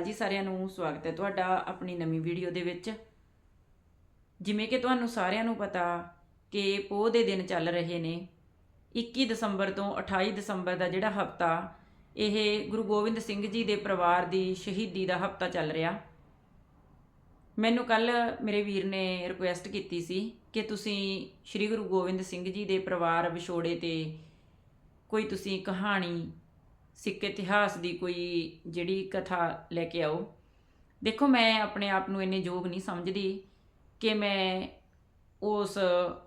ਅਕਾਲ ਜੀ ਸਾਰਿਆਂ ਨੂੰ ਸਵਾਗਤ ਹੈ ਤੁਹਾਡਾ ਆਪਣੀ ਨਵੀਂ ਵੀਡੀਓ ਦੇ ਵਿੱਚ। ਜਿਵੇਂ ਕਿ ਤੁਹਾਨੂੰ ਸਾਰਿਆਂ ਨੂੰ ਪਤਾ ਕਿ ਪੋਹ ਦੇ ਦਿਨ ਚੱਲ ਰਹੇ ਨੇ। 21 ਦਸੰਬਰ ਤੋਂ 28 ਦਸੰਬਰ ਦਾ ਜਿਹੜਾ ਹਫਤਾ, ਇਹ ਗੁਰੂ ਗੋਬਿੰਦ ਸਿੰਘ ਜੀ ਦੇ ਪਰਿਵਾਰ ਦੀ ਸ਼ਹੀਦੀ ਦਾ ਹਫਤਾ ਚੱਲ ਰਿਹਾ। ਮੈਨੂੰ ਕੱਲ ਮੇਰੇ ਵੀਰ ਨੇ ਰਿਕੁਐਸਟ ਕੀਤੀ ਸੀ ਕਿ ਤੁਸੀਂ ਸ੍ਰੀ ਗੁਰੂ ਗੋਬਿੰਦ ਸਿੰਘ ਜੀ ਦੇ ਪਰਿਵਾਰ ਵਿਛੋੜੇ ਤੇ ਕੋਈ ਤੁਸੀਂ ਕਹਾਣੀ ਸਿੱਖ ਇਤਿਹਾਸ ਦੀ ਕੋਈ ਜਿਹੜੀ ਕਥਾ ਲੈ ਕੇ ਆਓ। ਦੇਖੋ, ਮੈਂ ਆਪਣੇ ਆਪ ਨੂੰ ਇੰਨੇ ਯੋਗ ਨਹੀਂ ਸਮਝਦੀ ਕਿ ਮੈਂ ਉਸ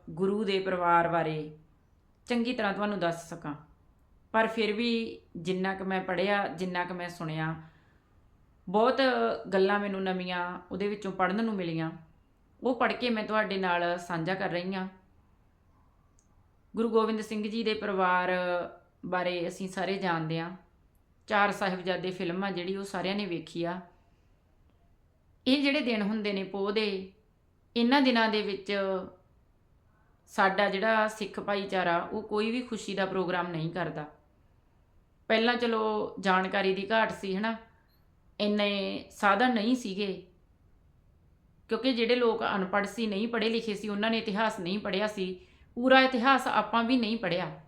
ਗੁਰੂ ਦੇ ਪਰਿਵਾਰ ਬਾਰੇ ਚੰਗੀ ਤਰ੍ਹਾਂ ਤੁਹਾਨੂੰ ਦੱਸ ਸਕਾਂ। ਪਰ ਫਿਰ ਵੀ ਜਿੰਨਾ ਕੁ ਮੈਂ ਪੜ੍ਹਿਆ, ਜਿੰਨਾ ਕੁ ਮੈਂ ਸੁਣਿਆ, ਬਹੁਤ ਗੱਲਾਂ ਮੈਨੂੰ ਨਵੀਆਂ ਉਹਦੇ ਵਿੱਚੋਂ ਪੜ੍ਹਨ ਨੂੰ ਮਿਲੀਆਂ। ਉਹ ਪੜ੍ਹ ਕੇ ਮੈਂ ਤੁਹਾਡੇ ਨਾਲ ਸਾਂਝਾ ਕਰ ਰਹੀ ਹਾਂ। ਗੁਰੂ ਗੋਬਿੰਦ ਸਿੰਘ ਜੀ ਦੇ ਪਰਿਵਾਰ ਬਾਰੇ ਅਸੀਂ ਸਾਰੇ ਜਾਣਦੇ ਹਾਂ। ਚਾਰ ਸਾਹਿਬਜ਼ਾਦੇ ਫਿਲਮ ਆ ਜਿਹੜੀ ਉਹ ਸਾਰਿਆਂ ਨੇ ਵੇਖੀ ਆ। ਇਹ ਜਿਹੜੇ ਦਿਨ ਹੁੰਦੇ ਨੇ ਪੋਹ ਦੇ, ਇਹਨਾਂ ਦਿਨਾਂ ਦੇ ਵਿੱਚ ਸਾਡਾ ਜਿਹੜਾ ਸਿੱਖ ਭਾਈਚਾਰਾ, ਉਹ ਕੋਈ ਵੀ ਖੁਸ਼ੀ ਦਾ ਪ੍ਰੋਗਰਾਮ ਨਹੀਂ ਕਰਦਾ। ਪਹਿਲਾਂ ਚਲੋ ਜਾਣਕਾਰੀ ਦੀ ਘਾਟ ਸੀ, ਹਨਾ? ਇੰਨੇ ਸਾਧਨ ਨਹੀਂ ਸੀਗੇ। ਕਿਉਂਕਿ ਜਿਹੜੇ ਲੋਕ ਅਨਪੜ੍ਹ ਸੀ, ਨਹੀਂ ਪੜ੍ਹੇ ਲਿਖੇ ਸੀ, ਉਹਨਾਂ ਨੇ ਇਤਿਹਾਸ ਨਹੀਂ ਪੜ੍ਹਿਆ ਸੀ। ਪੂਰਾ ਇਤਿਹਾਸ ਆਪਾਂ ਵੀ ਨਹੀਂ ਪੜ੍ਹਿਆ।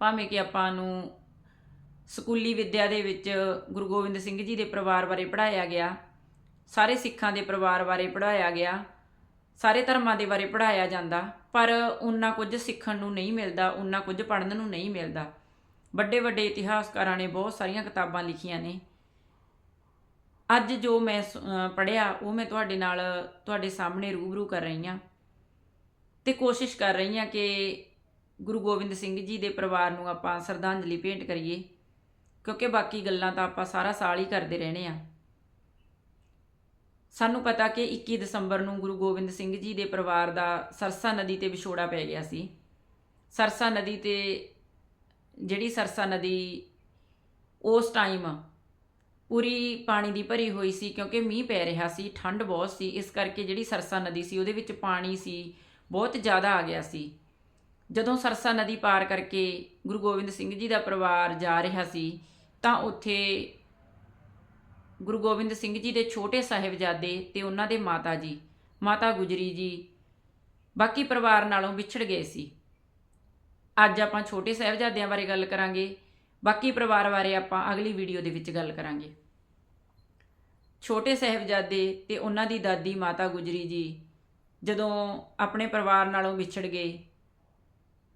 ਭਾਵੇਂ ਕਿ ਆਪਾਂ ਨੂੰ ਸਕੂਲੀ ਵਿੱਦਿਆ ਦੇ ਵਿੱਚ ਗੁਰੂ ਗੋਬਿੰਦ ਸਿੰਘ ਜੀ ਦੇ ਪਰਿਵਾਰ ਬਾਰੇ ਪੜ੍ਹਾਇਆ ਗਿਆ, ਸਾਰੇ ਸਿੱਖਾਂ ਦੇ ਪਰਿਵਾਰ ਬਾਰੇ ਪੜ੍ਹਾਇਆ ਗਿਆ, ਸਾਰੇ ਧਰਮਾਂ ਦੇ ਬਾਰੇ ਪੜ੍ਹਾਇਆ ਜਾਂਦਾ, ਪਰ ਉਨਾ ਕੁਝ ਸਿੱਖਣ ਨੂੰ ਨਹੀਂ ਮਿਲਦਾ, ਉਨਾ ਕੁਝ ਪੜ੍ਹਨ ਨੂੰ ਨਹੀਂ ਮਿਲਦਾ। ਵੱਡੇ ਵੱਡੇ ਇਤਿਹਾਸਕਾਰਾਂ ਨੇ ਬਹੁਤ ਸਾਰੀਆਂ ਕਿਤਾਬਾਂ ਲਿਖੀਆਂ ਨੇ। ਅੱਜ ਜੋ ਮੈਂ ਪੜ੍ਹਿਆ, ਉਹ ਮੈਂ ਤੁਹਾਡੇ ਨਾਲ, ਤੁਹਾਡੇ ਸਾਹਮਣੇ ਰੂਬਰੂ ਕਰ ਰਹੀ ਹਾਂ ਤੇ ਕੋਸ਼ਿਸ਼ ਕਰ ਰਹੀ ਹਾਂ ਕਿ ਗੁਰੂ ਗੋਬਿੰਦ ਸਿੰਘ ਜੀ ਦੇ ਪਰਿਵਾਰ ਨੂੰ ਆਪਾਂ ਸ਼ਰਧਾਂਜਲੀ ਭੇਂਟ ਕਰੀਏ, ਕਿਉਂਕਿ ਬਾਕੀ ਗੱਲਾਂ ਤਾਂ ਆਪਾਂ ਸਾਰਾ ਸਾਲ ਹੀ ਕਰਦੇ ਰਹਿਣੇ ਆ ਸਾਨੂੰ ਪਤਾ ਕਿ 21 ਦਸੰਬਰ ਨੂੰ ਗੁਰੂ ਗੋਬਿੰਦ ਸਿੰਘ ਜੀ ਦੇ ਪਰਿਵਾਰ ਦਾ ਸਰਸਾ ਨਦੀ ਤੇ ਵਿਛੋੜਾ ਪੈ ਗਿਆ ਸੀ। ਸਰਸਾ ਨਦੀ ਤੇ ਜਿਹੜੀ ਸਰਸਾ ਨਦੀ, ਉਸ ਟਾਈਮ ਪੂਰੀ ਪਾਣੀ ਦੀ ਭਰੀ ਹੋਈ ਸੀ ਕਿਉਂਕਿ ਮੀਂਹ ਪੈ ਰਿਹਾ ਸੀ, ਠੰਡ ਬਹੁਤ ਸੀ, ਇਸ ਕਰਕੇ ਜਿਹੜੀ ਸਰਸਾ ਨਦੀ ਸੀ ਉਹਦੇ ਵਿੱਚ ਪਾਣੀ ਸੀ, ਬਹੁਤ ਜ਼ਿਆਦਾ ਆ ਗਿਆ ਸੀ। ਜਦੋਂ ਸਰਸਾ ਨਦੀ ਪਾਰ ਕਰਕੇ ਗੁਰੂ ਗੋਬਿੰਦ ਸਿੰਘ ਜੀ ਦਾ ਪਰਿਵਾਰ ਜਾ ਰਿਹਾ ਸੀ, ਤਾਂ ਉੱਥੇ ਗੁਰੂ ਗੋਬਿੰਦ ਸਿੰਘ ਜੀ ਦੇ ਛੋਟੇ ਸਾਹਿਬਜ਼ਾਦੇ ਤੇ ਉਹਨਾਂ ਦੇ ਮਾਤਾ ਜੀ, ਮਾਤਾ ਗੁਜਰੀ ਜੀ, ਬਾਕੀ ਪਰਿਵਾਰ ਨਾਲੋਂ ਵਿਛੜ ਗਏ ਸੀ। ਅੱਜ ਆਪਾਂ ਛੋਟੇ ਸਾਹਿਬਜ਼ਾਦਿਆਂ ਬਾਰੇ ਗੱਲ ਕਰਾਂਗੇ, ਬਾਕੀ ਪਰਿਵਾਰ ਬਾਰੇ ਆਪਾਂ ਅਗਲੀ ਵੀਡੀਓ ਦੇ ਵਿੱਚ ਗੱਲ ਕਰਾਂਗੇ। ਛੋਟੇ ਸਾਹਿਬਜ਼ਾਦੇ ਤੇ ਉਹਨਾਂ ਦੀ ਦਾਦੀ ਮਾਤਾ ਗੁਜਰੀ ਜੀ ਜਦੋਂ ਆਪਣੇ ਪਰਿਵਾਰ ਨਾਲੋਂ ਵਿਛੜ ਗਏ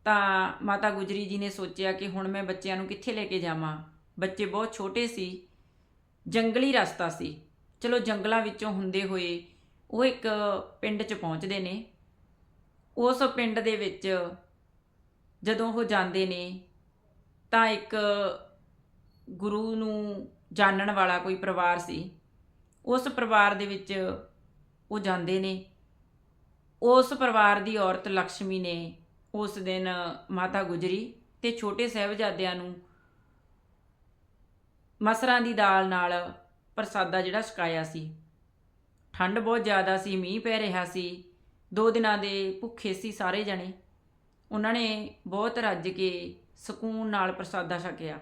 ਤਾਂ ਮਾਤਾ ਗੁਜਰੀ ਜੀ ਨੇ ਸੋਚਿਆ ਕਿ ਹੁਣ ਮੈਂ ਬੱਚਿਆਂ ਨੂੰ ਕਿੱਥੇ ਲੈ ਕੇ ਜਾਵਾਂ। ਬੱਚੇ ਬਹੁਤ ਛੋਟੇ ਸੀ। ਜੰਗਲੀ ਰਸਤਾ ਸੀ। ਚਲੋ ਜੰਗਲਾਂ ਵਿੱਚੋਂ ਹੁੰਦੇ ਹੋਏ ਉਹ ਇੱਕ ਪਿੰਡ 'ਚ ਪਹੁੰਚਦੇ ਨੇ। ਉਸ ਪਿੰਡ ਦੇ ਵਿੱਚ ਜਦੋਂ ਉਹ ਜਾਂਦੇ ਨੇ ਤਾਂ ਇੱਕ ਗੁਰੂ ਨੂੰ ਜਾਣਨ ਵਾਲਾ ਕੋਈ ਪਰਿਵਾਰ ਸੀ। ਉਸ ਪਰਿਵਾਰ ਦੇ ਵਿੱਚ ਉਹ ਜਾਂਦੇ ਨੇ। ਉਸ ਪਰਿਵਾਰ ਦੀ ਔਰਤ ਲక్ష్ਮੀ ਨੇ ਉਸ ਦਿਨ ਮਾਤਾ ਗੁਜਰੀ ਤੇ ਛੋਟੇ ਸਹਿਬਜ਼ਾਦਿਆਂ ਨੂੰ ਮਸਰਾਂ ਦੀ ਦਾਲ ਨਾਲ ਪ੍ਰਸਾਦਾ ਜਿਹੜਾ ਛਕਾਇਆ ਸੀ। ਠੰਡ ਬਹੁਤ ਜ਼ਿਆਦਾ ਸੀ, ਮੀਂਹ ਪੈ ਰਿਹਾ ਸੀ। ਦੋ ਦਿਨਾਂ ਦੇ ਭੁੱਖੇ ਸੀ ਸਾਰੇ ਜਣੇ। ਉਹਨਾਂ ਨੇ ਬਹੁਤ ਰੱਜ ਕੇ ਸਕੂਨ ਨਾਲ ਪ੍ਰਸਾਦਾ ਛਕਿਆ।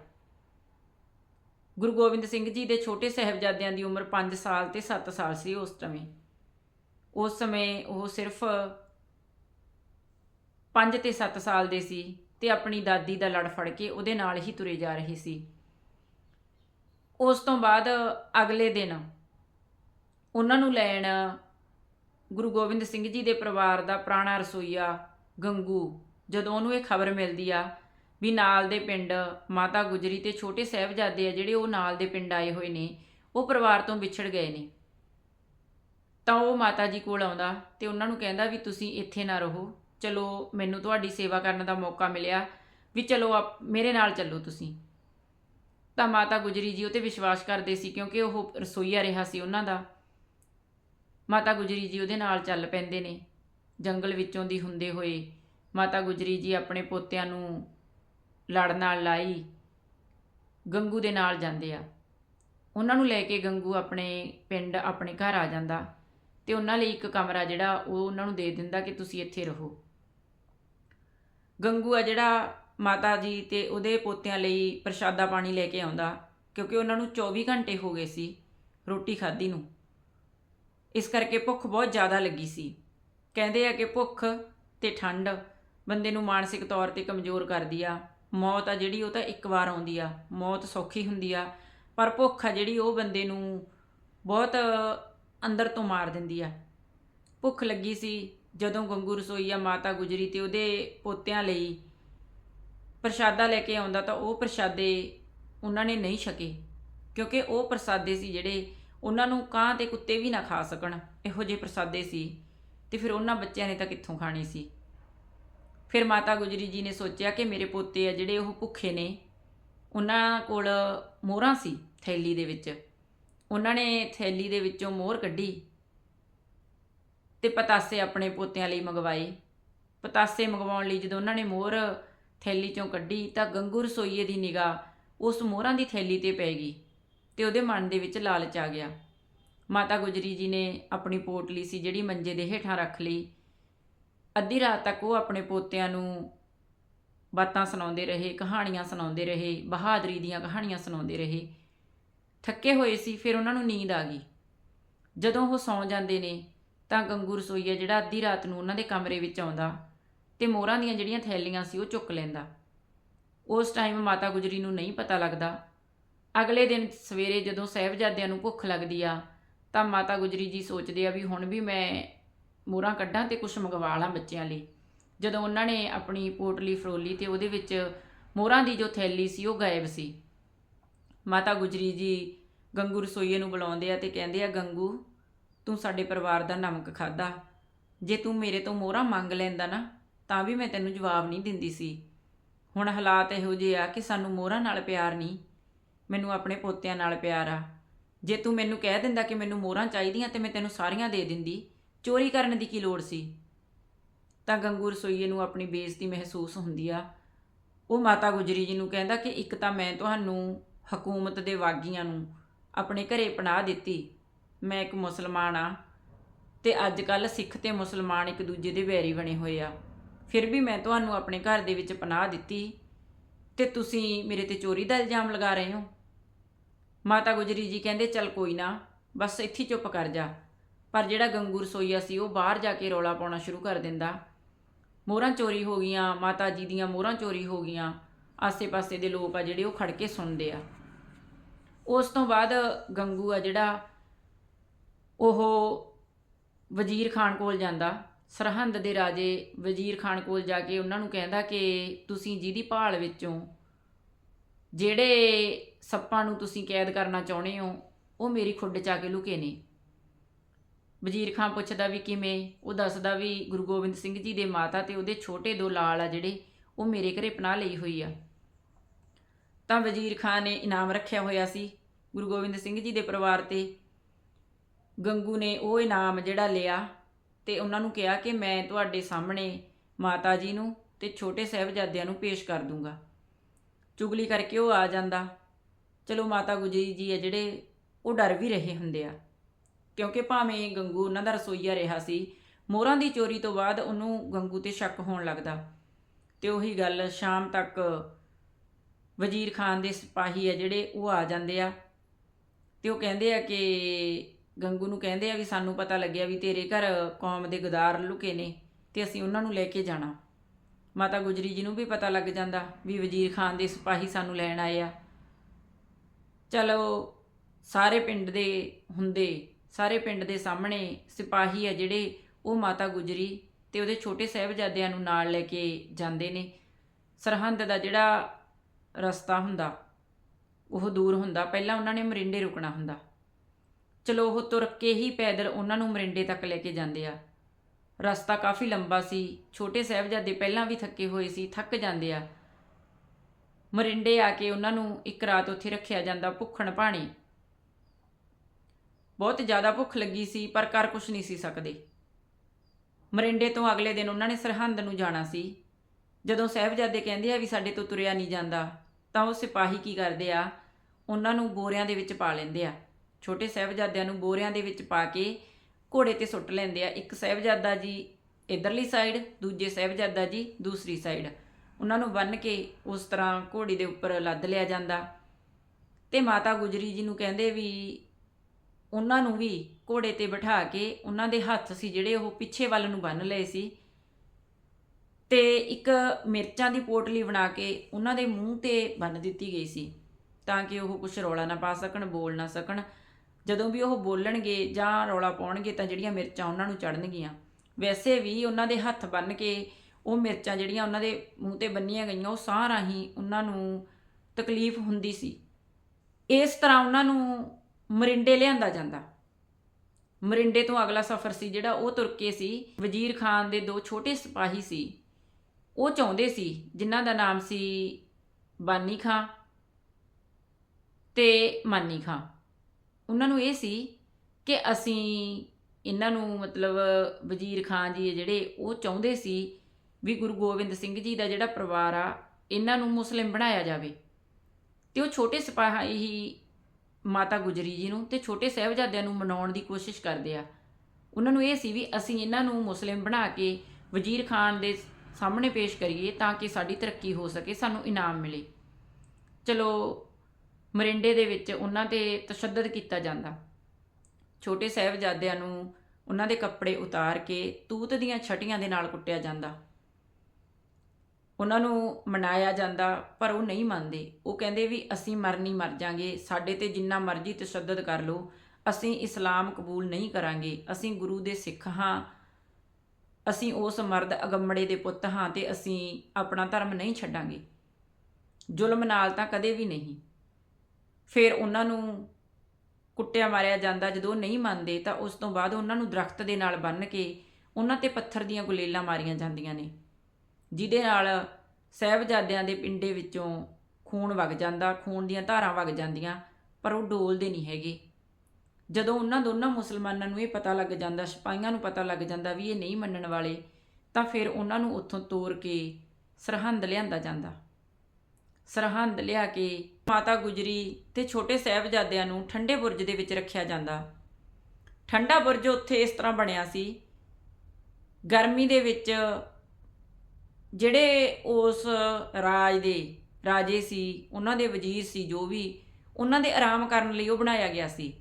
ਗੁਰੂ ਗੋਬਿੰਦ ਸਿੰਘ ਜੀ ਦੇ ਛੋਟੇ ਸਹਿਬਜ਼ਾਦਿਆਂ ਦੀ ਉਮਰ 5 ਸਾਲ ਤੇ 7 ਸਾਲ ਸੀ ਉਸ ਸਮੇਂ। ਉਸ ਸਮੇਂ ਉਹ ਸਿਰਫ 5 ਤੇ 7 ਸਾਲ ਦੇ ਸੀ ਤੇ ਆਪਣੀ ਦਾਦੀ ਦਾ ਲੜ ਫੜ ਕੇ ਉਹਦੇ ਨਾਲ ਹੀ ਤੁਰੇ ਜਾ ਰਹੇ ਸੀ। ਉਸ ਤੋਂ ਬਾਅਦ ਅਗਲੇ ਦਿਨ ਉਹਨਾਂ ਨੂੰ ਲੈਣ ਗੁਰੂ ਗੋਬਿੰਦ ਸਿੰਘ ਜੀ ਦੇ ਪਰਿਵਾਰ ਦਾ ਪੁਰਾਣਾ ਰਸੋਈਆ ਗੰਗੂ, ਜਦੋਂ ਉਹਨੂੰ ਇਹ ਖਬਰ ਮਿਲਦੀ ਆ ਵੀ ਨਾਲ ਦੇ ਪਿੰਡ ਮਾਤਾ ਗੁਜਰੀ ਤੇ ਛੋਟੇ ਸਹਿਬਜ਼ਾਦੇ ਆ ਜਿਹੜੇ ਉਹ ਨਾਲ ਦੇ ਪਿੰਡ ਆਏ ਹੋਏ ਨੇ, ਉਹ ਪਰਿਵਾਰ ਤੋਂ ਵਿਛੜ ਗਏ ਨੇ। ਤਾਂ ਉਹ ਮਾਤਾ ਜੀ ਕੋਲ ਆਉਂਦਾ ਤੇ ਉਹਨਾਂ ਨੂੰ ਕਹਿੰਦਾ ਵੀ ਤੁਸੀਂ ਇੱਥੇ ਨਾ ਰਹੋ। ਚਲੋ ਮੈਨੂੰ ਤੁਹਾਡੀ ਸੇਵਾ ਕਰਨ ਦਾ ਮੌਕਾ ਮਿਲਿਆ ਵੀ ਚਲੋ ਆਪ ਮੇਰੇ ਨਾਲ ਚੱਲੋ ਤੁਸੀਂ। ਤਾਂ ਮਾਤਾ ਗੁਜਰੀ ਜੀ ਉਹ ਤੇ ਵਿਸ਼ਵਾਸ ਕਰਦੇ ਸੀ ਕਿਉਂਕਿ ਉਹ ਰਸੋਈਆ ਰਿਹਾ ਸੀ ਉਹਨਾਂ ਦਾ। ਮਾਤਾ ਗੁਜਰੀ ਜੀ ਉਹਦੇ ਨਾਲ ਚੱਲ ਪੈਂਦੇ ਨੇ, ਜੰਗਲ ਵਿੱਚੋਂ ਦੀ ਹੁੰਦੇ ਹੋਏ। ਮਾਤਾ ਗੁਜਰੀ ਜੀ ਆਪਣੇ ਪੋਤਿਆਂ ਨੂੰ ਲੜ ਨਾਲ ਲਾਈ, ਗੰਗੂ ਦੇ ਨਾਲ ਜਾਂਦੇ ਆ। ਉਹਨਾਂ ਨੂੰ ਲੈ ਕੇ ਗੰਗੂ ਆਪਣੇ ਪਿੰਡ ਆਪਣੇ ਘਰ ਆ ਜਾਂਦਾ ਤੇ ਉਹਨਾਂ ਲਈ ਇੱਕ ਕਮਰਾ ਜਿਹੜਾ ਉਹ ਉਹਨਾਂ ਨੂੰ ਦੇ ਦਿੰਦਾ ਕਿ ਤੁਸੀਂ ਇੱਥੇ ਰਹੋ। ਗੰਗੂ ਆ ਜਿਹੜਾ ਮਾਤਾ ਜੀ ਤੇ ਉਹਦੇ ਪੋਤਿਆਂ ਲਈ ਪ੍ਰਸ਼ਾਦਾ ਪਾਣੀ ਲੈ ਕੇ ਆਉਂਦਾ, ਕਿਉਂਕਿ ਉਹਨਾਂ ਨੂੰ 24 ਘੰਟੇ ਹੋ ਗਏ ਸੀ ਰੋਟੀ ਖਾਧੀ ਨੂੰ। ਇਸ ਕਰਕੇ ਭੁੱਖ ਬਹੁਤ ਜ਼ਿਆਦਾ ਲੱਗੀ ਸੀ। ਕਹਿੰਦੇ ਆ ਕਿ ਭੁੱਖ ਤੇ ਠੰਡ ਬੰਦੇ ਨੂੰ ਮਾਨਸਿਕ ਤੌਰ ਤੇ ਕਮਜ਼ੋਰ ਕਰਦੀ ਆ। ਮੌਤ ਆ ਜਿਹੜੀ ਉਹ ਤਾਂ ਇੱਕ ਵਾਰ ਆਉਂਦੀ ਆ। ਮੌਤ ਸੌਖੀ ਹੁੰਦੀ ਆ, ਪਰ ਭੁੱਖ ਆ ਜਿਹੜੀ ਉਹ ਬੰਦੇ ਨੂੰ ਬਹੁਤ ਅੰਦਰ ਤੋਂ ਮਾਰ ਦਿੰਦੀ ਆ। ਭੁੱਖ ਲੱਗੀ ਸੀ ਜਦੋਂ ਗੰਗੂ ਰਸੋਈ ਆ ਮਾਤਾ ਗੁਜਰੀ ਤੇ ਉਹਦੇ ਪੋਤਿਆਂ ਲਈ ਪ੍ਰਸ਼ਾਦਾ ਲੈ ਕੇ ਆਉਂਦਾ ਤਾਂ ਉਹ ਪ੍ਰਸ਼ਾਦੇ ਉਹਨਾਂ ਨੇ ਨਹੀਂ ਛਕੇ, ਕਿਉਂਕਿ ਉਹ ਪ੍ਰਸਾਦੇ ਸੀ ਜਿਹੜੇ ਉਹਨਾਂ ਨੂੰ ਕਾਂ ਤੇ ਕੁੱਤੇ ਵੀ ਨਾ ਖਾ ਸਕਣ, ਇਹੋ ਜਿਹੇ ਪ੍ਰਸਾਦੇ ਸੀ ਤੇ ਫਿਰ ਉਹਨਾਂ ਬੱਚਿਆਂ ਨੇ ਤਾਂ ਕਿੱਥੋਂ ਖਾਣੇ ਸੀ। ਫਿਰ ਮਾਤਾ ਗੁਜਰੀ ਜੀ ਨੇ ਸੋਚਿਆ ਕਿ ਮੇਰੇ ਪੋਤੇ ਆ ਜਿਹੜੇ ਉਹ ਭੁੱਖੇ ਨੇ, ਉਹਨਾਂ ਕੋਲ ਮੋਹਰਾਂ ਸੀ ਥੈਲੀ ਦੇ ਵਿੱਚ, ਉਹਨਾਂ ਨੇ ਥੈਲੀ ਦੇ ਵਿੱਚੋਂ ਮੋਹਰ ਕੱਢੀ ਤੇ ਪਤਾਸੇ ਆਪਣੇ ਪੋਤਿਆਂ ਲਈ ਮੰਗਵਾਏ। ਪਤਾਸੇ ਮੰਗਵਾਉਣ ਲਈ ਜਦੋਂ ਉਹਨਾਂ ਨੇ ਮੋਹਰ ਥੈਲੀ ਚੋਂ ਕੱਢੀ ਤਾਂ ਗੰਗੂ ਰਸੋਈਏ ਦੀ ਨਿਗਾਹ ਉਸ ਮੋਹਰਾਂ ਦੀ ਥੈਲੀ ਤੇ ਪੈ ਗਈ ਤੇ ਉਹਦੇ ਮਨ ਦੇ ਵਿੱਚ ਲਾਲਚ ਆ ਗਿਆ। ਮਾਤਾ ਗੁਜਰੀ ਜੀ ਨੇ ਆਪਣੀ ਪੋਟਲੀ ਸੀ ਜਿਹੜੀ ਮੰਜੇ ਦੇ ਹੇਠਾਂ ਰੱਖ ਲਈ। ਅੱਧੀ ਰਾਤ ਤੱਕ ਉਹ ਆਪਣੇ ਪੋਤਿਆਂ ਨੂੰ ਬਾਤਾਂ ਸੁਣਾਉਂਦੇ ਰਹੇ, ਕਹਾਣੀਆਂ ਸੁਣਾਉਂਦੇ ਰਹੇ, ਬਹਾਦਰੀ ਦੀਆਂ ਕਹਾਣੀਆਂ ਸੁਣਾਉਂਦੇ ਰਹੇ। ਥੱਕੇ ਹੋਏ ਸੀ, ਫਿਰ ਉਹਨਾਂ ਨੂੰ ਨੀਂਦ ਆ ਗਈ। ਜਦੋਂ ਉਹ ਸੌਂ ਜਾਂਦੇ ਨੇ ਤਾਂ ਗੰਗੂ ਰਸੋਈਆ ਜਿਹੜਾ ਅੱਧੀ ਰਾਤ ਨੂੰ ਉਹਨਾਂ ਦੇ ਕਮਰੇ ਵਿੱਚ ਆਉਂਦਾ ਤੇ ਮੋਹਰਾਂ ਦੀਆਂ ਜਿਹੜੀਆਂ ਥੈਲੀਆਂ ਸੀ ਉਹ ਚੁੱਕ ਲੈਂਦਾ। ਉਸ ਟਾਈਮ ਮਾਤਾ ਗੁਜਰੀ ਨੂੰ ਨਹੀਂ ਪਤਾ ਲੱਗਦਾ। ਅਗਲੇ ਦਿਨ ਸਵੇਰੇ ਜਦੋਂ ਸਹਿਬਜ਼ਾਦਿਆਂ ਨੂੰ ਭੁੱਖ ਲੱਗਦੀ ਆ, ਤਾਂ ਮਾਤਾ ਗੁਜਰੀ ਜੀ ਸੋਚਦੇ ਆ ਵੀ ਹੁਣ ਵੀ ਮੈਂ ਮੋਹਰਾਂ ਕੱਢਾਂ ਤੇ ਕੁਝ ਮੰਗਵਾ ਲਾਂ ਬੱਚਿਆਂ ਲਈ। ਜਦੋਂ ਉਹਨਾਂ ਨੇ ਆਪਣੀ ਪੋਟਲੀ ਫਰੋਲੀ ਤੇ ਉਹਦੇ ਵਿੱਚ ਮੋਹਰਾਂ ਦੀ ਜੋ ਥੈਲੀ ਸੀ ਉਹ ਗਾਇਬ ਸੀ। ਮਾਤਾ ਗੁਜਰੀ ਜੀ ਗੰਗੂ ਰਸੋਈਏ ਨੂੰ ਬੁਲਾਉਂਦੇ ਆ ਤੇ ਕਹਿੰਦੇ ਆ, ਗੰਗੂ ਤੂੰ ਸਾਡੇ ਪਰਿਵਾਰ ਦਾ ਨਮਕ ਖਾਦਾ ਜੇ ਤੂੰ ਮੇਰੇ ਤੋਂ ਮੋਹਰਾਂ ਮੰਗ ਲੈਂਦਾ ਨਾ, ਤਾਂ ਵੀ ਮੈਂ ਤੈਨੂੰ ਜਵਾਬ ਨਹੀਂ ਦਿੰਦੀ ਸੀ। ਹੁਣ ਹਾਲਾਤ ਇਹੋ ਜਿਹੇ ਆ ਕਿ ਸਾਨੂੰ ਮੋਹਰਾਂ ਨਾਲ ਪਿਆਰ ਨਹੀਂ। ਮੈਨੂੰ ਆਪਣੇ ਪੋਤਿਆਂ ਨਾਲ ਪਿਆਰ ਆ। ਜੇ ਤੂੰ ਮੈਨੂੰ ਕਹਿ ਦਿੰਦਾ ਕਿ ਮੈਨੂੰ ਮੋਹਰਾਂ ਚਾਹੀਦੀਆਂ ਤੇ ਮੈਂ ਤੈਨੂੰ ਸਾਰੀਆਂ ਦੇ ਦਿੰਦੀ, ਚੋਰੀ ਕਰਨ ਦੀ ਕੀ ਲੋੜ ਸੀ? ਤਾਂ ਗੰਗੂ ਰਸੋਈਏ ਨੂੰ ਆਪਣੀ ਬੇਇੱਜ਼ਤੀ ਮਹਿਸੂਸ ਹੁੰਦੀ ਆ। ਉਹ ਮਾਤਾ ਗੁਜਰੀ ਜੀ ਨੂੰ ਕਹਿੰਦਾ ਕਿ ਇੱਕ ਤਾਂ ਮੈਂ ਤੁਹਾਨੂੰ ਹਕੂਮਤ ਦੇ ਵਾਗੀਆਂ ਨੂੰ ਆਪਣੇ ਘਰੇ ਪਨਾਹ ਦਿੱਤੀ ਮੈਂ ਇੱਕ ਮੁਸਲਮਾਨ ਆ ਤੇ ਅੱਜ ਕੱਲ ਸਿੱਖ ਤੇ ਮੁਸਲਮਾਨ ਇੱਕ ਦੂਜੇ ਦੇ ਵੈਰੀ ਬਣੇ ਹੋਏ ਆ। ਫਿਰ ਵੀ ਮੈਂ ਤੁਹਾਨੂੰ ਆਪਣੇ ਘਰ ਦੇ ਵਿੱਚ ਪਨਾਹ ਦਿੱਤੀ ਤੇ ਤੁਸੀਂ ਮੇਰੇ ਤੇ ਚੋਰੀ ਦਾ ਇਲਜ਼ਾਮ ਲਗਾ ਰਹੇ ਹੋ। ਮਾਤਾ ਗੁਜਰੀ ਜੀ ਕਹਿੰਦੇ, ਚੱਲ ਕੋਈ ਨਾ, ਬਸ ਇੱਥੇ ਚੁੱਪ ਕਰ ਜਾ। ਪਰ ਜਿਹੜਾ ਗੰਗੂ ਰਸੋਈਆ ਸੀ, ਉਹ ਬਾਹਰ ਜਾ ਕੇ ਰੌਲਾ ਪਾਉਣਾ ਸ਼ੁਰੂ ਕਰ ਦਿੰਦਾ। ਮੋਹਰਾਂ ਚੋਰੀ ਹੋ ਗਈਆਂ, ਮਾਤਾ ਜੀ ਦੀਆਂ ਮੋਹਰਾਂ ਚੋਰੀ ਹੋ ਗਈਆਂ, ਆਸੇ-ਪਾਸੇ ਦੇ ਲੋਕ ਆ ਜਿਹੜੇ ਉਹ ਖੜ ਕੇ ਸੁਣਦੇ ਆ। ਉਸ ਤੋਂ ਬਾਅਦ ਗੰਗੂ ਆ ਜਿਹੜਾ ਉਹ ਵਜ਼ੀਰ ਖਾਨ ਕੋਲ ਜਾਂਦਾ। ਸਰਹੰਦ ਦੇ ਰਾਜੇ ਵਜ਼ੀਰ ਖਾਨ ਕੋਲ ਜਾ ਕੇ ਉਹਨਾਂ ਨੂੰ ਕਹਿੰਦਾ ਕਿ ਤੁਸੀਂ ਜਿਹਦੀ ਭਾਲ ਵਿੱਚੋਂ ਜਿਹੜੇ ਸੱਪਾਂ ਨੂੰ ਤੁਸੀਂ ਕੈਦ ਕਰਨਾ ਚਾਹੁੰਦੇ ਹੋ, ਉਹ ਮੇਰੀ ਖੁੱਡ ਚ ਆ ਕੇ ਲੁਕੇ ਨੇ। ਵਜ਼ੀਰ ਖਾਨ ਪੁੱਛਦਾ ਵੀ ਕਿਵੇਂ? ਉਹ ਦੱਸਦਾ ਵੀ ਗੁਰੂ ਗੋਬਿੰਦ ਸਿੰਘ ਜੀ ਦੇ ਮਾਤਾ ਤੇ ਉਹਦੇ ਛੋਟੇ ਦੋ ਲਾਲ ਆ ਜਿਹੜੇ, ਉਹ ਮੇਰੇ ਘਰੇ ਪਨਾਹ ਲਈ ਹੋਈ ਆ। ਤਾਂ ਵਜ਼ੀਰ ਖਾਨ ਨੇ ਇਨਾਮ ਰੱਖਿਆ ਹੋਇਆ ਸੀ। ਗੁਰੂ ਗੋਬਿੰਦ ਸਿੰਘ ਜੀ ਦੇ ਪਰਿਵਾਰ ਤੇ ਗੰਗੂ ਨੇ ਉਹ ਇਨਾਮ ਜਿਹੜਾ ਲਿਆ ਤੇ ਉਹਨਾਂ ਨੂੰ ਕਿਹਾ ਕਿ ਮੈਂ ਤੁਹਾਡੇ ਸਾਹਮਣੇ ਮਾਤਾ ਜੀ ਨੂੰ ਤੇ ਛੋਟੇ ਸਾਹਿਬਜ਼ਾਦਿਆਂ ਨੂੰ ਪੇਸ਼ ਕਰ ਦੂੰਗਾ। ਚੁਗਲੀ ਕਰਕੇ ਉਹ ਆ ਜਾਂਦਾ। ਚਲੋ ਮਾਤਾ ਗੁਜਰੀ ਜੀ ਆ ਜਿਹੜੇ, ਉਹ ਡਰ ਵੀ ਰਹੇ ਹੁੰਦੇ ਆ। ਕਿਉਂਕਿ ਭਾਵੇਂ ਗੰਗੂ ਉਹਨਾਂ ਦਾ ਰਸੋਈਆ ਰਿਹਾ ਸੀ, ਮੋਹਰਾਂ ਦੀ ਚੋਰੀ ਤੋਂ ਬਾਅਦ ਉਹਨੂੰ ਗੰਗੂ ਤੇ ਸ਼ੱਕ ਹੋਣ ਲੱਗਦਾ। ਤੇ ਉਹੀ ਗੱਲ ਸ਼ਾਮ ਤੱਕ ਵਜ਼ੀਰ ਖਾਨ ਦੇ ਸਿਪਾਹੀ ਆ ਜਿਹੜੇ, ਉਹ ਆ ਜਾਂਦੇ ਆ। ਤੇ ਉਹ ਕਹਿੰਦੇ ਆ ਕਿ ਗੰਗੂ ਨੂੰ ਕਹਿੰਦੇ ਆ ਵੀ ਸਾਨੂੰ ਪਤਾ ਲੱਗਿਆ ਵੀ ਤੇਰੇ ਘਰ ਕੌਮ ਦੇ ਗਦਾਰ ਲੁਕੇ ਨੇ ਤੇ ਅਸੀਂ ਉਹਨਾਂ ਨੂੰ ਲੈ ਕੇ ਜਾਣਾ। ਮਾਤਾ ਗੁਜਰੀ ਜੀ ਨੂੰ ਵੀ ਪਤਾ ਲੱਗ ਜਾਂਦਾ ਵੀ ਵਜ਼ੀਰ ਖਾਨ ਦੇ ਸਿਪਾਹੀ ਸਾਨੂੰ ਲੈਣ ਆਏ ਆ। ਚਲੋ ਸਾਰੇ ਪਿੰਡ ਦੇ ਹੁੰਦੇ, ਸਾਰੇ ਪਿੰਡ ਦੇ ਸਾਹਮਣੇ ਸਿਪਾਹੀ ਆ ਜਿਹੜੇ, ਉਹ ਮਾਤਾ ਗੁਜਰੀ ਤੇ ਉਹਦੇ ਛੋਟੇ ਸਾਹਿਬਜ਼ਾਦਿਆਂ ਨੂੰ ਨਾਲ ਲੈ ਕੇ ਜਾਂਦੇ ਨੇ। ਸਰਹੰਦ ਦਾ ਜਿਹੜਾ ਰਸਤਾ ਹੁੰਦਾ, ਉਹ ਦੂਰ ਹੁੰਦਾ, ਪਹਿਲਾਂ ਉਹਨਾਂ ਨੇ ਮਰਿੰਡੇ ਰੁਕਣਾ ਹੁੰਦਾ। ਚਲੋ ਉਹ ਤੁਰ ਕੇ ਹੀ ਪੈਦਲ ਉਹਨਾਂ ਨੂੰ ਮਰਿੰਡੇ ਤੱਕ ਲੈ ਕੇ ਜਾਂਦੇ ਆ। ਰਸਤਾ ਕਾਫੀ ਲੰਬਾ ਸੀ। ਛੋਟੇ ਸਾਹਿਬਜ਼ਾਦੇ ਪਹਿਲਾਂ ਵੀ ਥੱਕੇ ਹੋਏ ਸੀ, ਥੱਕ ਜਾਂਦੇ ਆ। ਮਰਿੰਡੇ ਆ ਕੇ ਉਹਨਾਂ ਨੂੰ ਇੱਕ ਰਾਤ ਉੱਥੇ ਰੱਖਿਆ ਜਾਂਦਾ ਭੁੱਖਣ ਪਾਣੀ ਬਹੁਤ ਜ਼ਿਆਦਾ ਭੁੱਖ ਲੱਗੀ ਸੀ, ਪਰ ਕਰ ਕੁਛ ਨਹੀਂ ਸੀ ਸਕਦੇ। ਮਰਿੰਡੇ ਤੋਂ ਅਗਲੇ ਦਿਨ ਉਹਨਾਂ ਨੇ ਸਰਹੰਦ ਨੂੰ ਜਾਣਾ ਸੀ। ਜਦੋਂ ਸਾਹਿਬਜ਼ਾਦੇ ਕਹਿੰਦੇ ਆ ਵੀ ਸਾਡੇ ਤੋਂ ਤੁਰਿਆ ਨਹੀਂ ਜਾਂਦਾ, ਤਾਂ ਉਹ ਸਿਪਾਹੀ ਕੀ ਕਰਦੇ ਆ? ਉਹਨਾਂ ਨੂੰ ਬੋਰਿਆਂ ਦੇ ਵਿੱਚ ਪਾ ਲੈਂਦੇ ਆ। ਛੋਟੇ ਸਾਹਿਬਜ਼ਾਦਿਆਂ ਨੂੰ ਬੋਰਿਆਂ ਦੇ ਵਿੱਚ ਪਾ ਕੇ ਘੋੜੇ ਤੇ ਸੁੱਟ ਲੈਂਦੇ ਆ। ਇੱਕ ਸਾਹਿਬਜ਼ਾਦਾ ਜੀ ਇਧਰਲੀ ਸਾਈਡ ਦੂਜੇ ਸਾਹਿਬਜ਼ਾਦਾ ਜੀ ਦੂਸਰੀ ਸਾਈਡ ਉਹਨਾਂ ਨੂੰ ਬੰਨ ਕੇ ਉਸ ਤਰ੍ਹਾਂ ਘੋੜੀ ਦੇ ਉੱਪਰ ਲੱਦ ਲਿਆ ਜਾਂਦਾ। ਤੇ ਮਾਤਾ ਗੁਜਰੀ ਜੀ ਨੂੰ ਕਹਿੰਦੇ ਵੀ ਉਹਨਾਂ ਨੂੰ ਵੀ ਘੋੜੇ ਤੇ ਬਿਠਾ ਕੇ ਉਹਨਾਂ ਦੇ ਹੱਥ ਸੀ ਜਿਹੜੇ ਉਹ ਪਿੱਛੇ ਵੱਲ ਨੂੰ ਬੰਨ ਲਏ ਸੀ। ਤੇ ਇੱਕ ਮਿਰਚਾਂ ਦੀ ਪੋਟਲੀ ਬਣਾ ਕੇ ਉਹਨਾਂ ਦੇ ਮੂੰਹ ਤੇ ਬੰਨ ਦਿੱਤੀ ਗਈ ਸੀ ਤਾਂ ਕਿ ਉਹ ਕੁਝ ਰੌਲਾ ਨਾ ਪਾ ਸਕਣ, ਬੋਲ ਨਾ ਸਕਣ। ਜਦੋਂ ਵੀ ਉਹ ਬੋਲਣਗੇ ਜਾਂ ਰੌਲਾ ਪਾਉਣਗੇ ਤਾਂ ਜਿਹੜੀਆਂ ਮਿਰਚਾਂ ਉਹਨਾਂ ਨੂੰ ਚੜਨਗੀਆਂ ਵੈਸੇ ਵੀ ਉਹਨਾਂ ਦੇ ਹੱਥ ਬੰਨ ਕੇ ਉਹ ਮਿਰਚਾਂ ਜਿਹੜੀਆਂ ਉਹਨਾਂ ਦੇ ਮੂੰਹ ਤੇ ਬੰਨੀਆਂ ਗਈਆਂ, ਉਹ ਸਾਹ ਰਾਹੀਂ ਉਹਨਾਂ ਨੂੰ ਤਕਲੀਫ ਹੁੰਦੀ ਸੀ। ਇਸ ਤਰ੍ਹਾਂ ਉਹਨਾਂ ਨੂੰ ਮਰਿੰਡੇ ਲਿਆਂਦਾ ਜਾਂਦਾ। ਮਰਿੰਡੇ ਤੋਂ ਅਗਲਾ ਸਫ਼ਰ ਸੀ ਜਿਹੜਾ ਉਹ ਤੁਰ ਕੇ ਸੀ। ਵਜ਼ੀਰ ਖਾਨ ਦੇ ਦੋ ਛੋਟੇ ਸਿਪਾਹੀ ਸੀ। ਉਹ ਚਾਹੁੰਦੇ ਸੀ, ਜਿਨ੍ਹਾਂ ਦਾ ਨਾਮ ਸੀ ਬਾਨੀ ਖਾਂ ਤੇ ਮਾਨੀ ਖਾਂ। ਉਹਨਾਂ ਨੂੰ ਇਹ ਸੀ ਕਿ ਅਸੀਂ ਇਹਨਾਂ ਨੂੰ ਮਤਲਬ ਵਜ਼ੀਰ ਖਾਨ ਜੀ ਜਿਹੜੇ, ਉਹ ਚਾਹੁੰਦੇ ਸੀ ਵੀ ਗੁਰੂ ਗੋਬਿੰਦ ਸਿੰਘ ਜੀ ਦਾ ਜਿਹੜਾ ਪਰਿਵਾਰ ਆ, ਇਹਨਾਂ ਨੂੰ ਮੁਸਲਿਮ ਬਣਾਇਆ ਜਾਵੇ। ਤੇ ਉਹ ਛੋਟੇ ਸਿਪਾਹੀ ਹੀ ਮਾਤਾ ਗੁਜਰੀ ਜੀ ਨੂੰ ਤੇ ਛੋਟੇ ਸਹਿਬਜ਼ਾਦਿਆਂ ਨੂੰ ਮਨਾਉਣ ਦੀ ਕੋਸ਼ਿਸ਼ ਕਰਦੇ ਆ। ਉਹਨਾਂ ਨੂੰ ਇਹ ਸੀ ਵੀ ਅਸੀਂ ਇਹਨਾਂ ਨੂੰ ਮੁਸਲਿਮ ਬਣਾ ਕੇ ਵਜ਼ੀਰ ਖਾਨ ਦੇ ਸਾਹਮਣੇ ਪੇਸ਼ ਕਰੀਏ ਤਾਂ ਕਿ ਸਾਡੀ ਤਰੱਕੀ ਹੋ ਸਕੇ, ਸਾਨੂੰ ਇਨਾਮ ਮਿਲੇ। ਚਲੋ ਮਰਿੰਡੇ ਦੇ ਵਿੱਚ ਉਹਨਾਂ ਤੇ ਤਸ਼ੱਦਦ ਕੀਤਾ ਜਾਂਦਾ। ਛੋਟੇ ਸਹਿਬਜ਼ਾਦਿਆਂ ਨੂੰ ਉਹਨਾਂ ਦੇ ਕੱਪੜੇ ਉਤਾਰ ਕੇ ਤੂਤ ਦੀਆਂ ਛਟੀਆਂ ਦੇ ਨਾਲ ਕੁੱਟਿਆ ਜਾਂਦਾ। ਉਹਨਾਂ ਨੂੰ ਮਨਾਇਆ ਜਾਂਦਾ, ਪਰ ਉਹ ਨਹੀਂ ਮੰਨਦੇ। ਉਹ ਕਹਿੰਦੇ ਵੀ ਅਸੀਂ ਮਰਨੀ ਮਰ ਜਾਾਂਗੇ, ਸਾਡੇ ਤੇ ਜਿੰਨਾ ਮਰਜ਼ੀ ਤਸ਼ੱਦਦ ਕਰ ਲਓ। ਅਸੀਂ ਇਸਲਾਮ ਕਬੂਲ ਨਹੀਂ ਕਰਾਂਗੇ। ਅਸੀਂ ਗੁਰੂ ਦੇ ਸਿੱਖ ਹਾਂ। ਅਸੀਂ ਉਸ ਮਰਦ ਅਗੰਮੜੇ ਦੇ ਪੁੱਤ ਹਾਂ ਤੇ ਅਸੀਂ ਆਪਣਾ ਧਰਮ ਨਹੀਂ ਛੱਡਾਂਗੇ। ਜ਼ੁਲਮ ਨਾਲ ਤਾਂ ਕਦੇ ਵੀ ਨਹੀਂ। ਫਿਰ ਉਹਨਾਂ ਨੂੰ ਕੁੱਟਿਆ ਮਾਰਿਆ ਜਾਂਦਾ, ਜਦੋਂ ਉਹ ਨਹੀਂ ਮੰਨਦੇ ਤਾਂ ਉਸ ਤੋਂ ਬਾਅਦ ਉਹਨਾਂ ਨੂੰ ਦਰਖਤ ਦੇ ਨਾਲ ਬੰਨ੍ਹ ਕੇ ਉਹਨਾਂ ਤੇ ਪੱਥਰ ਦੀਆਂ ਗੁਲੇਲਾਂ ਮਾਰੀਆਂ ਜਾਂਦੀਆਂ ਨੇ, ਜਿਹਦੇ ਨਾਲ ਸਹਿਬਜ਼ਾਦਿਆਂ ਦੇ ਪਿੰਡੇ ਵਿੱਚੋਂ ਖੂਨ ਵਗ ਜਾਂਦਾ, ਖੂਨ ਦੀਆਂ ਧਾਰਾਂ ਵਗ ਜਾਂਦੀਆਂ, ਪਰ ਉਹ ਡੋਲਦੇ ਨਹੀਂ ਹੈਗੇ। ਜਦੋਂ ਉਹਨਾਂ ਦੋਨਾਂ ਮੁਸਲਮਾਨਾਂ ਨੂੰ ਇਹ ਪਤਾ ਲੱਗ ਜਾਂਦਾ, ਸਿਪਾਹੀਆਂ ਨੂੰ ਪਤਾ ਲੱਗ ਜਾਂਦਾ ਵੀ ਇਹ ਨਹੀਂ ਮੰਨਣ ਵਾਲੇ, ਤਾਂ ਫਿਰ ਉਹਨਾਂ ਨੂੰ ਉੱਥੋਂ ਤੋਰ ਕੇ ਸਰਹੰਦ ਲਿਆਂਦਾ ਜਾਂਦਾ। ਸਰਹੰਦ ਲਿਆ ਕੇ ਮਾਤਾ ਗੁਜਰੀ ਤੇ ਛੋਟੇ ਸਹਿਬਜ਼ਾਦਿਆਂ ਨੂੰ ਠੰਡੇ ਬੁਰਜ ਦੇ ਵਿੱਚ ਰੱਖਿਆ ਜਾਂਦਾ। ਠੰਡਾ ਬੁਰਜ ਉੱਥੇ ਇਸ ਤਰ੍ਹਾਂ ਬਣਿਆ ਸੀ। ਗਰਮੀ ਦੇ ਵਿੱਚ ਜਿਹੜੇ ਉਸ ਰਾਜ ਦੇ ਰਾਜੇ ਸੀ, ਉਹਨਾਂ ਦੇ ਵਜ਼ੀਰ ਸੀ, ਜੋ ਵੀ, ਉਹਨਾਂ ਦੇ ਆਰਾਮ ਕਰਨ ਲਈ ਉਹ ਬਣਾਇਆ ਗਿਆ ਸੀ।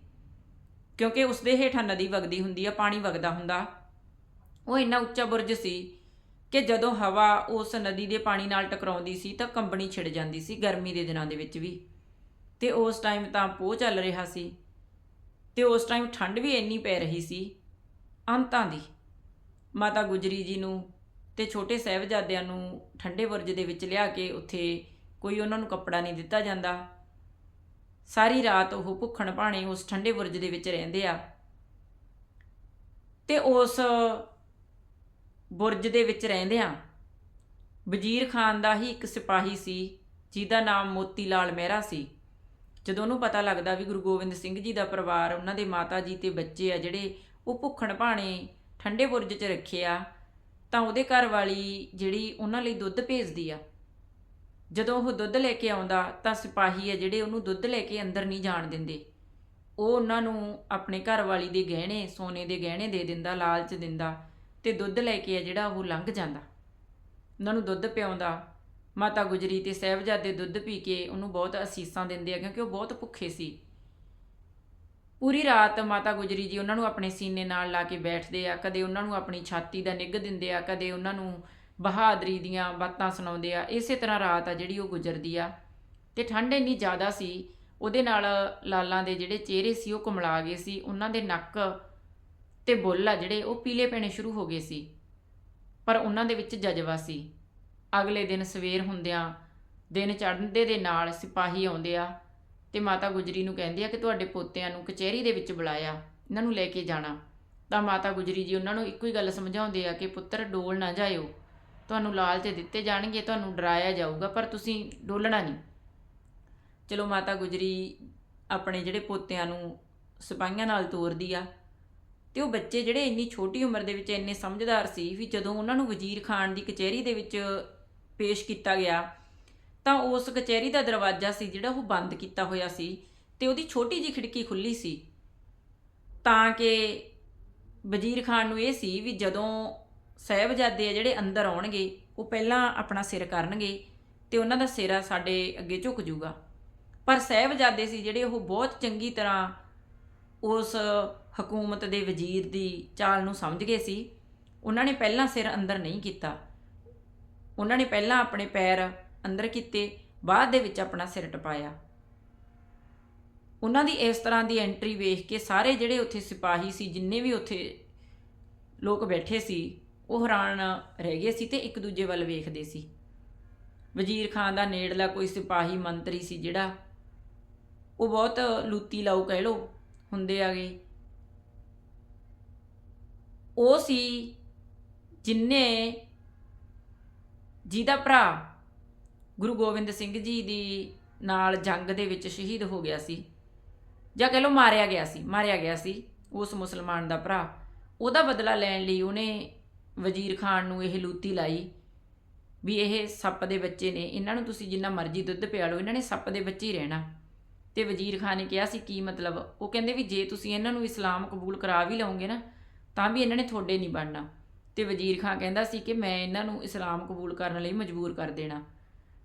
ਕਿਉਂਕਿ ਉਸ ਦੇ ਹੇਠਾਂ ਨਦੀ ਵਗਦੀ ਹੁੰਦੀ ਆ, ਪਾਣੀ ਵਗਦਾ ਹੁੰਦਾ। ਉਹ ਇੰਨਾ ਉੱਚਾ ਬੁਰਜ ਸੀ ਕਿ ਜਦੋਂ ਹਵਾ ਉਸ ਨਦੀ ਦੇ ਪਾਣੀ ਨਾਲ ਟਕਰਾਉਂਦੀ ਸੀ ਤਾਂ ਕੰਬਣੀ ਛਿੜ ਜਾਂਦੀ ਸੀ ਗਰਮੀ ਦੇ ਦਿਨਾਂ ਦੇ ਵਿੱਚ ਵੀ। ਤੇ ਉਸ ਟਾਈਮ ਤਾਂ ਪੋਹ ਚੱਲ ਰਿਹਾ ਸੀ। ਤੇ ਉਸ ਟਾਈਮ ਠੰਡ ਵੀ ਇੰਨੀ ਪੈ ਰਹੀ ਸੀ ਅੰਤਾਂ ਦੀ। ਮਾਤਾ ਗੁਜਰੀ ਜੀ ਨੂੰ ਤੇ ਛੋਟੇ ਸਹਿਬਜ਼ਾਦਿਆਂ ਨੂੰ ਠੰਡੇ ਬੁਰਜ ਦੇ ਵਿੱਚ ਲਿਆ ਕੇ ਉੱਥੇ ਕੋਈ ਉਹਨਾਂ ਨੂੰ ਕੱਪੜਾ ਨਹੀਂ ਦਿੱਤਾ ਜਾਂਦਾ। ਸਾਰੀ ਰਾਤ ਉਹ ਭੁੱਖਣ ਭਾਣੇ ਉਸ ਠੰਡੇ ਬੁਰਜ ਦੇ ਵਿੱਚ ਰਹਿੰਦੇ ਆ। ਤੇ ਉਸ ਬੁਰਜ ਦੇ ਵਿੱਚ ਰਹਿੰਦਿਆਂ ਵਜ਼ੀਰ ਖਾਨ ਦਾ ਹੀ ਇੱਕ ਸਿਪਾਹੀ ਸੀ, ਜਿਹਦਾ ਨਾਮ ਮੋਤੀ ਲਾਲ ਮਹਿਰਾ ਸੀ। ਜਦੋਂ ਉਹਨੂੰ ਪਤਾ ਲੱਗਦਾ ਵੀ ਗੁਰੂ ਗੋਬਿੰਦ ਸਿੰਘ ਜੀ ਦਾ ਪਰਿਵਾਰ ਉਹਨਾਂ ਦੇ ਮਾਤਾ ਜੀ ਤੇ ਬੱਚੇ ਆ ਜਿਹੜੇ ਉਹ ਭੁੱਖਣ ਭਾਣੇ ਠੰਡੇ ਬੁਰਜ 'ਚ ਰੱਖੇ ਆ, ਤਾਂ ਉਹਦੇ ਘਰ ਵਾਲੀ ਜਿਹੜੀ ਉਹਨਾਂ ਲਈ ਦੁੱਧ ਭੇਜਦੀ ਆ। ਜਦੋਂ ਉਹ ਦੁੱਧ ਲੈ ਕੇ ਆਉਂਦਾ, ਤਾਂ ਸਿਪਾਹੀ ਆ ਜਿਹੜੇ ਉਹਨੂੰ ਦੁੱਧ ਲੈ ਕੇ ਅੰਦਰ ਨਹੀਂ ਜਾਣ ਦਿੰਦੇ। ਉਹ ਉਹਨਾਂ ਨੂੰ ਆਪਣੇ ਘਰ ਵਾਲੀ ਦੇ ਗਹਿਣੇ, ਸੋਨੇ ਦੇ ਗਹਿਣੇ ਦੇ ਦਿੰਦਾ, ਲਾਲਚ ਦਿੰਦਾ। ਤੇ ਦੁੱਧ ਲੈ ਕੇ ਆ ਜਿਹੜਾ ਉਹ ਲੰਘ ਜਾਂਦਾ। ਉਹਨਾਂ ਨੂੰ ਦੁੱਧ ਪਿਆਉਂਦਾ। ਮਾਤਾ ਗੁਜਰੀ ਤੇ ਸਹਿਬਜ਼ਾਦੇ ਦੁੱਧ ਪੀ ਕੇ ਉਹਨੂੰ ਬਹੁਤ ਅਸੀਸਾਂ ਦਿੰਦੇ ਆ ਕਿਉਂਕਿ ਉਹ ਬਹੁਤ ਭੁੱਖੇ ਸੀ। ਪੂਰੀ ਰਾਤ ਮਾਤਾ ਗੁਜਰੀ ਜੀ ਉਹਨਾਂ ਨੂੰ ਆਪਣੇ ਸੀਨੇ ਨਾਲ ਲਾ ਕੇ ਬੈਠਦੇ ਆ। ਕਦੇ ਉਹਨਾਂ ਨੂੰ ਆਪਣੀ ਛਾਤੀ ਦਾ ਨਿੱਘ ਦਿੰਦੇ ਆ, ਕਦੇ ਉਹਨਾਂ ਨੂੰ ਬਹਾਦਰੀ ਦੀਆਂ ਬਾਤਾਂ ਸੁਣਾਉਂਦੇ ਆ। ਇਸੇ ਤਰ੍ਹਾਂ ਰਾਤ ਆ ਜਿਹੜੀ ਉਹ ਗੁਜ਼ਰਦੀ ਆ। ਤੇ ਠੰਡ ਇੰਨੀ ਜ਼ਿਆਦਾ ਸੀ, ਉਹਦੇ ਨਾਲ ਲਾਲਾਂ ਦੇ ਜਿਹੜੇ ਚਿਹਰੇ ਸੀ ਉਹ ਕੁਮਲਾ ਗਏ ਸੀ। ਉਹਨਾਂ ਦੇ ਨੱਕ ਤੇ ਬੁੱਲ ਆ ਜਿਹੜੇ, ਉਹ ਪੀਲੇ ਪੈਣੇ ਸ਼ੁਰੂ ਹੋ ਗਏ ਸੀ। ਪਰ ਉਹਨਾਂ ਦੇ ਵਿੱਚ ਜਜ਼ਬਾ ਸੀ। ਅਗਲੇ ਦਿਨ ਸਵੇਰ ਹੁੰਦਿਆਂ ਦਿਨ ਚੜ੍ਹਦੇ ਦੇ ਨਾਲ ਸਿਪਾਹੀ ਆਉਂਦੇ ਆ ਤੇ ਮਾਤਾ ਗੁਜਰੀ ਨੂੰ ਕਹਿੰਦੇ ਆ ਕਿ ਤੁਹਾਡੇ ਪੋਤਿਆਂ ਨੂੰ ਕਚਹਿਰੀ ਦੇ ਵਿੱਚ ਬੁਲਾਇਆ, ਇਹਨਾਂ ਨੂੰ ਲੈ ਕੇ ਜਾਣਾ। ਤਾਂ ਮਾਤਾ ਗੁਜਰੀ ਜੀ ਉਹਨਾਂ ਨੂੰ ਇੱਕੋ ਹੀ ਗੱਲ ਸਮਝਾਉਂਦੇ ਆ ਕਿ ਪੁੱਤਰ ਡੋਲ ਨਾ ਜਾਇਓ। ਤੁਹਾਨੂੰ ਲਾਲਚ ਦਿੱਤੇ ਜਾਣਗੇ, ਤੁਹਾਨੂੰ ਡਰਾਇਆ ਜਾਊਗਾ, ਪਰ ਤੁਸੀਂ ਡੋਲਣਾ ਨਹੀਂ। ਚਲੋ ਮਾਤਾ ਗੁਜਰੀ ਆਪਣੇ ਜਿਹੜੇ ਪੋਤਿਆਂ ਨੂੰ ਸਿਪਾਹੀਆਂ ਨਾਲ ਤੋਰਦੀ ਆ ਤੇ ਉਹ ਬੱਚੇ ਜਿਹੜੇ ਇੰਨੀ ਛੋਟੀ ਉਮਰ ਦੇ ਵਿੱਚ ਇੰਨੇ ਸਮਝਦਾਰ ਸੀ ਵੀ ਜਦੋਂ ਉਹਨਾਂ ਨੂੰ ਵਜ਼ੀਰ ਖਾਨ ਦੀ ਕਚਹਿਰੀ ਦੇ ਵਿੱਚ ਪੇਸ਼ ਕੀਤਾ ਗਿਆ, ਤਾਂ ਉਸ ਕਚਹਿਰੀ ਦਾ ਦਰਵਾਜ਼ਾ ਸੀ ਜਿਹੜਾ ਉਹ ਬੰਦ ਕੀਤਾ ਹੋਇਆ ਸੀ ਤੇ ਉਹਦੀ ਛੋਟੀ ਜੀ ਖਿੜਕੀ ਖੁੱਲੀ ਸੀ। ਤਾਂ ਕਿ ਵਜ਼ੀਰ ਖਾਨ ਨੂੰ ਇਹ ਸੀ ਵੀ ਜਦੋਂ ਸਹਿਬਜ਼ਾਦੇ ਆ ਜਿਹੜੇ ਅੰਦਰ ਆਉਣਗੇ, ਉਹ ਪਹਿਲਾਂ ਆਪਣਾ ਸਿਰ ਕਰਨਗੇ ਤੇ ਉਹਨਾਂ ਦਾ ਸਿਰਾ ਸਾਡੇ ਅੱਗੇ ਝੁਕ ਜੂਗਾ। ਪਰ ਸਹਿਬਜ਼ਾਦੇ ਸੀ ਜਿਹੜੇ ਉਹ ਬਹੁਤ ਚੰਗੀ ਤਰ੍ਹਾਂ ਉਸ ਹਕੂਮਤ ਦੇ ਵਜ਼ੀਰ ਦੀ ਚਾਲ ਨੂੰ ਸਮਝ ਗਏ ਸੀ। ਉਹਨਾਂ ਨੇ ਪਹਿਲਾਂ ਸਿਰ ਅੰਦਰ ਨਹੀਂ ਕੀਤਾ। ਉਹਨਾਂ ਨੇ ਪਹਿਲਾਂ ਆਪਣੇ ਪੈਰ ਅੰਦਰ ਕੀਤੇ, ਬਾਅਦ ਦੇ ਵਿੱਚ ਆਪਣਾ ਸਿਰ ਟਪਾਇਆ। ਉਹਨਾਂ ਦੀ ਇਸ ਤਰ੍ਹਾਂ ਦੀ ਐਂਟਰੀ ਵੇਖ ਕੇ ਸਾਰੇ ਜਿਹੜੇ ਉੱਥੇ ਸਿਪਾਹੀ ਸੀ, ਜਿੰਨੇ ਵੀ ਉੱਥੇ ਲੋਕ ਬੈਠੇ ਸੀ, ਉਹ ਹੈਰਾਨ ਰਹਿ ਗਏ ਸੀ ਤੇ ਇੱਕ ਦੂਜੇ ਵੱਲ ਵੇਖਦੇ ਸੀ। ਵਜ਼ੀਰ ਖਾਨ ਦਾ ਨੇੜਲਾ ਕੋਈ ਸਿਪਾਹੀ ਮੰਤਰੀ ਸੀ ਜਿਹੜਾ, ਉਹ ਬਹੁਤ ਲੂਤੀ ਲਾਊ ਕਹਿ ਲੋ ਹੁੰਦੇ ਆਗੇ। ਉਹ ਸੀ ਜਿਨਨੇ ਜਿਹਦਾ ਭਰਾ ਗੁਰੂ ਗੋਬਿੰਦ ਸਿੰਘ ਜੀ ਦੀ ਨਾਲ ਜੰਗ ਦੇ ਵਿੱਚ ਸ਼ਹੀਦ ਹੋ ਗਿਆ ਸੀ। ਜਾਂ ਕਹਿ ਲਓ ਮਾਰਿਆ ਗਿਆ ਸੀ, ਮਾਰਿਆ ਗਿਆ ਸੀ ਉਸ ਮੁਸਲਮਾਨ ਦਾ ਭਰਾ। ਉਹਦਾ ਬਦਲਾ ਲੈਣ ਲਈ ਉਹਨੇ ਵਜ਼ੀਰ ਖਾਨ ਨੂੰ ਇਹ ਲੂਤੀ ਲਾਈ ਵੀ ਇਹ ਸੱਪ ਦੇ ਬੱਚੇ ਨੇ। ਇਹਨਾਂ ਨੂੰ ਤੁਸੀਂ ਜਿੰਨਾ ਮਰਜ਼ੀ ਦੁੱਧ ਪਿਆ ਲਓ ਇਹਨਾਂ ਨੇ ਸੱਪ ਦੇ ਬੱਚੇ ਹੀ ਰਹਿਣਾ। ਤੇ ਵਜ਼ੀਰ ਖਾਨ ਨੇ ਕਿਹਾ ਸੀ ਕੀ ਮਤਲਬ, ਉਹ ਕਹਿੰਦੇ ਵੀ ਜੇ ਤੁਸੀਂ ਇਹਨਾਂ ਨੂੰ ਇਸਲਾਮ ਕਬੂਲ ਕਰਾ ਵੀ ਲਓਗੇ ਨਾ, ਤਾਂ ਵੀ ਇਹਨਾਂ ਨੇ ਤੁਹਾਡੇ ਨਹੀਂ ਬਣਨਾ। ਤੇ ਵਜ਼ੀਰ ਖਾਨ ਕਹਿੰਦਾ ਸੀ ਕਿ ਮੈਂ ਇਹਨਾਂ ਨੂੰ ਇਸਲਾਮ ਕਬੂਲ ਕਰਨ ਲਈ ਮਜਬੂਰ ਕਰ ਦੇਣਾ।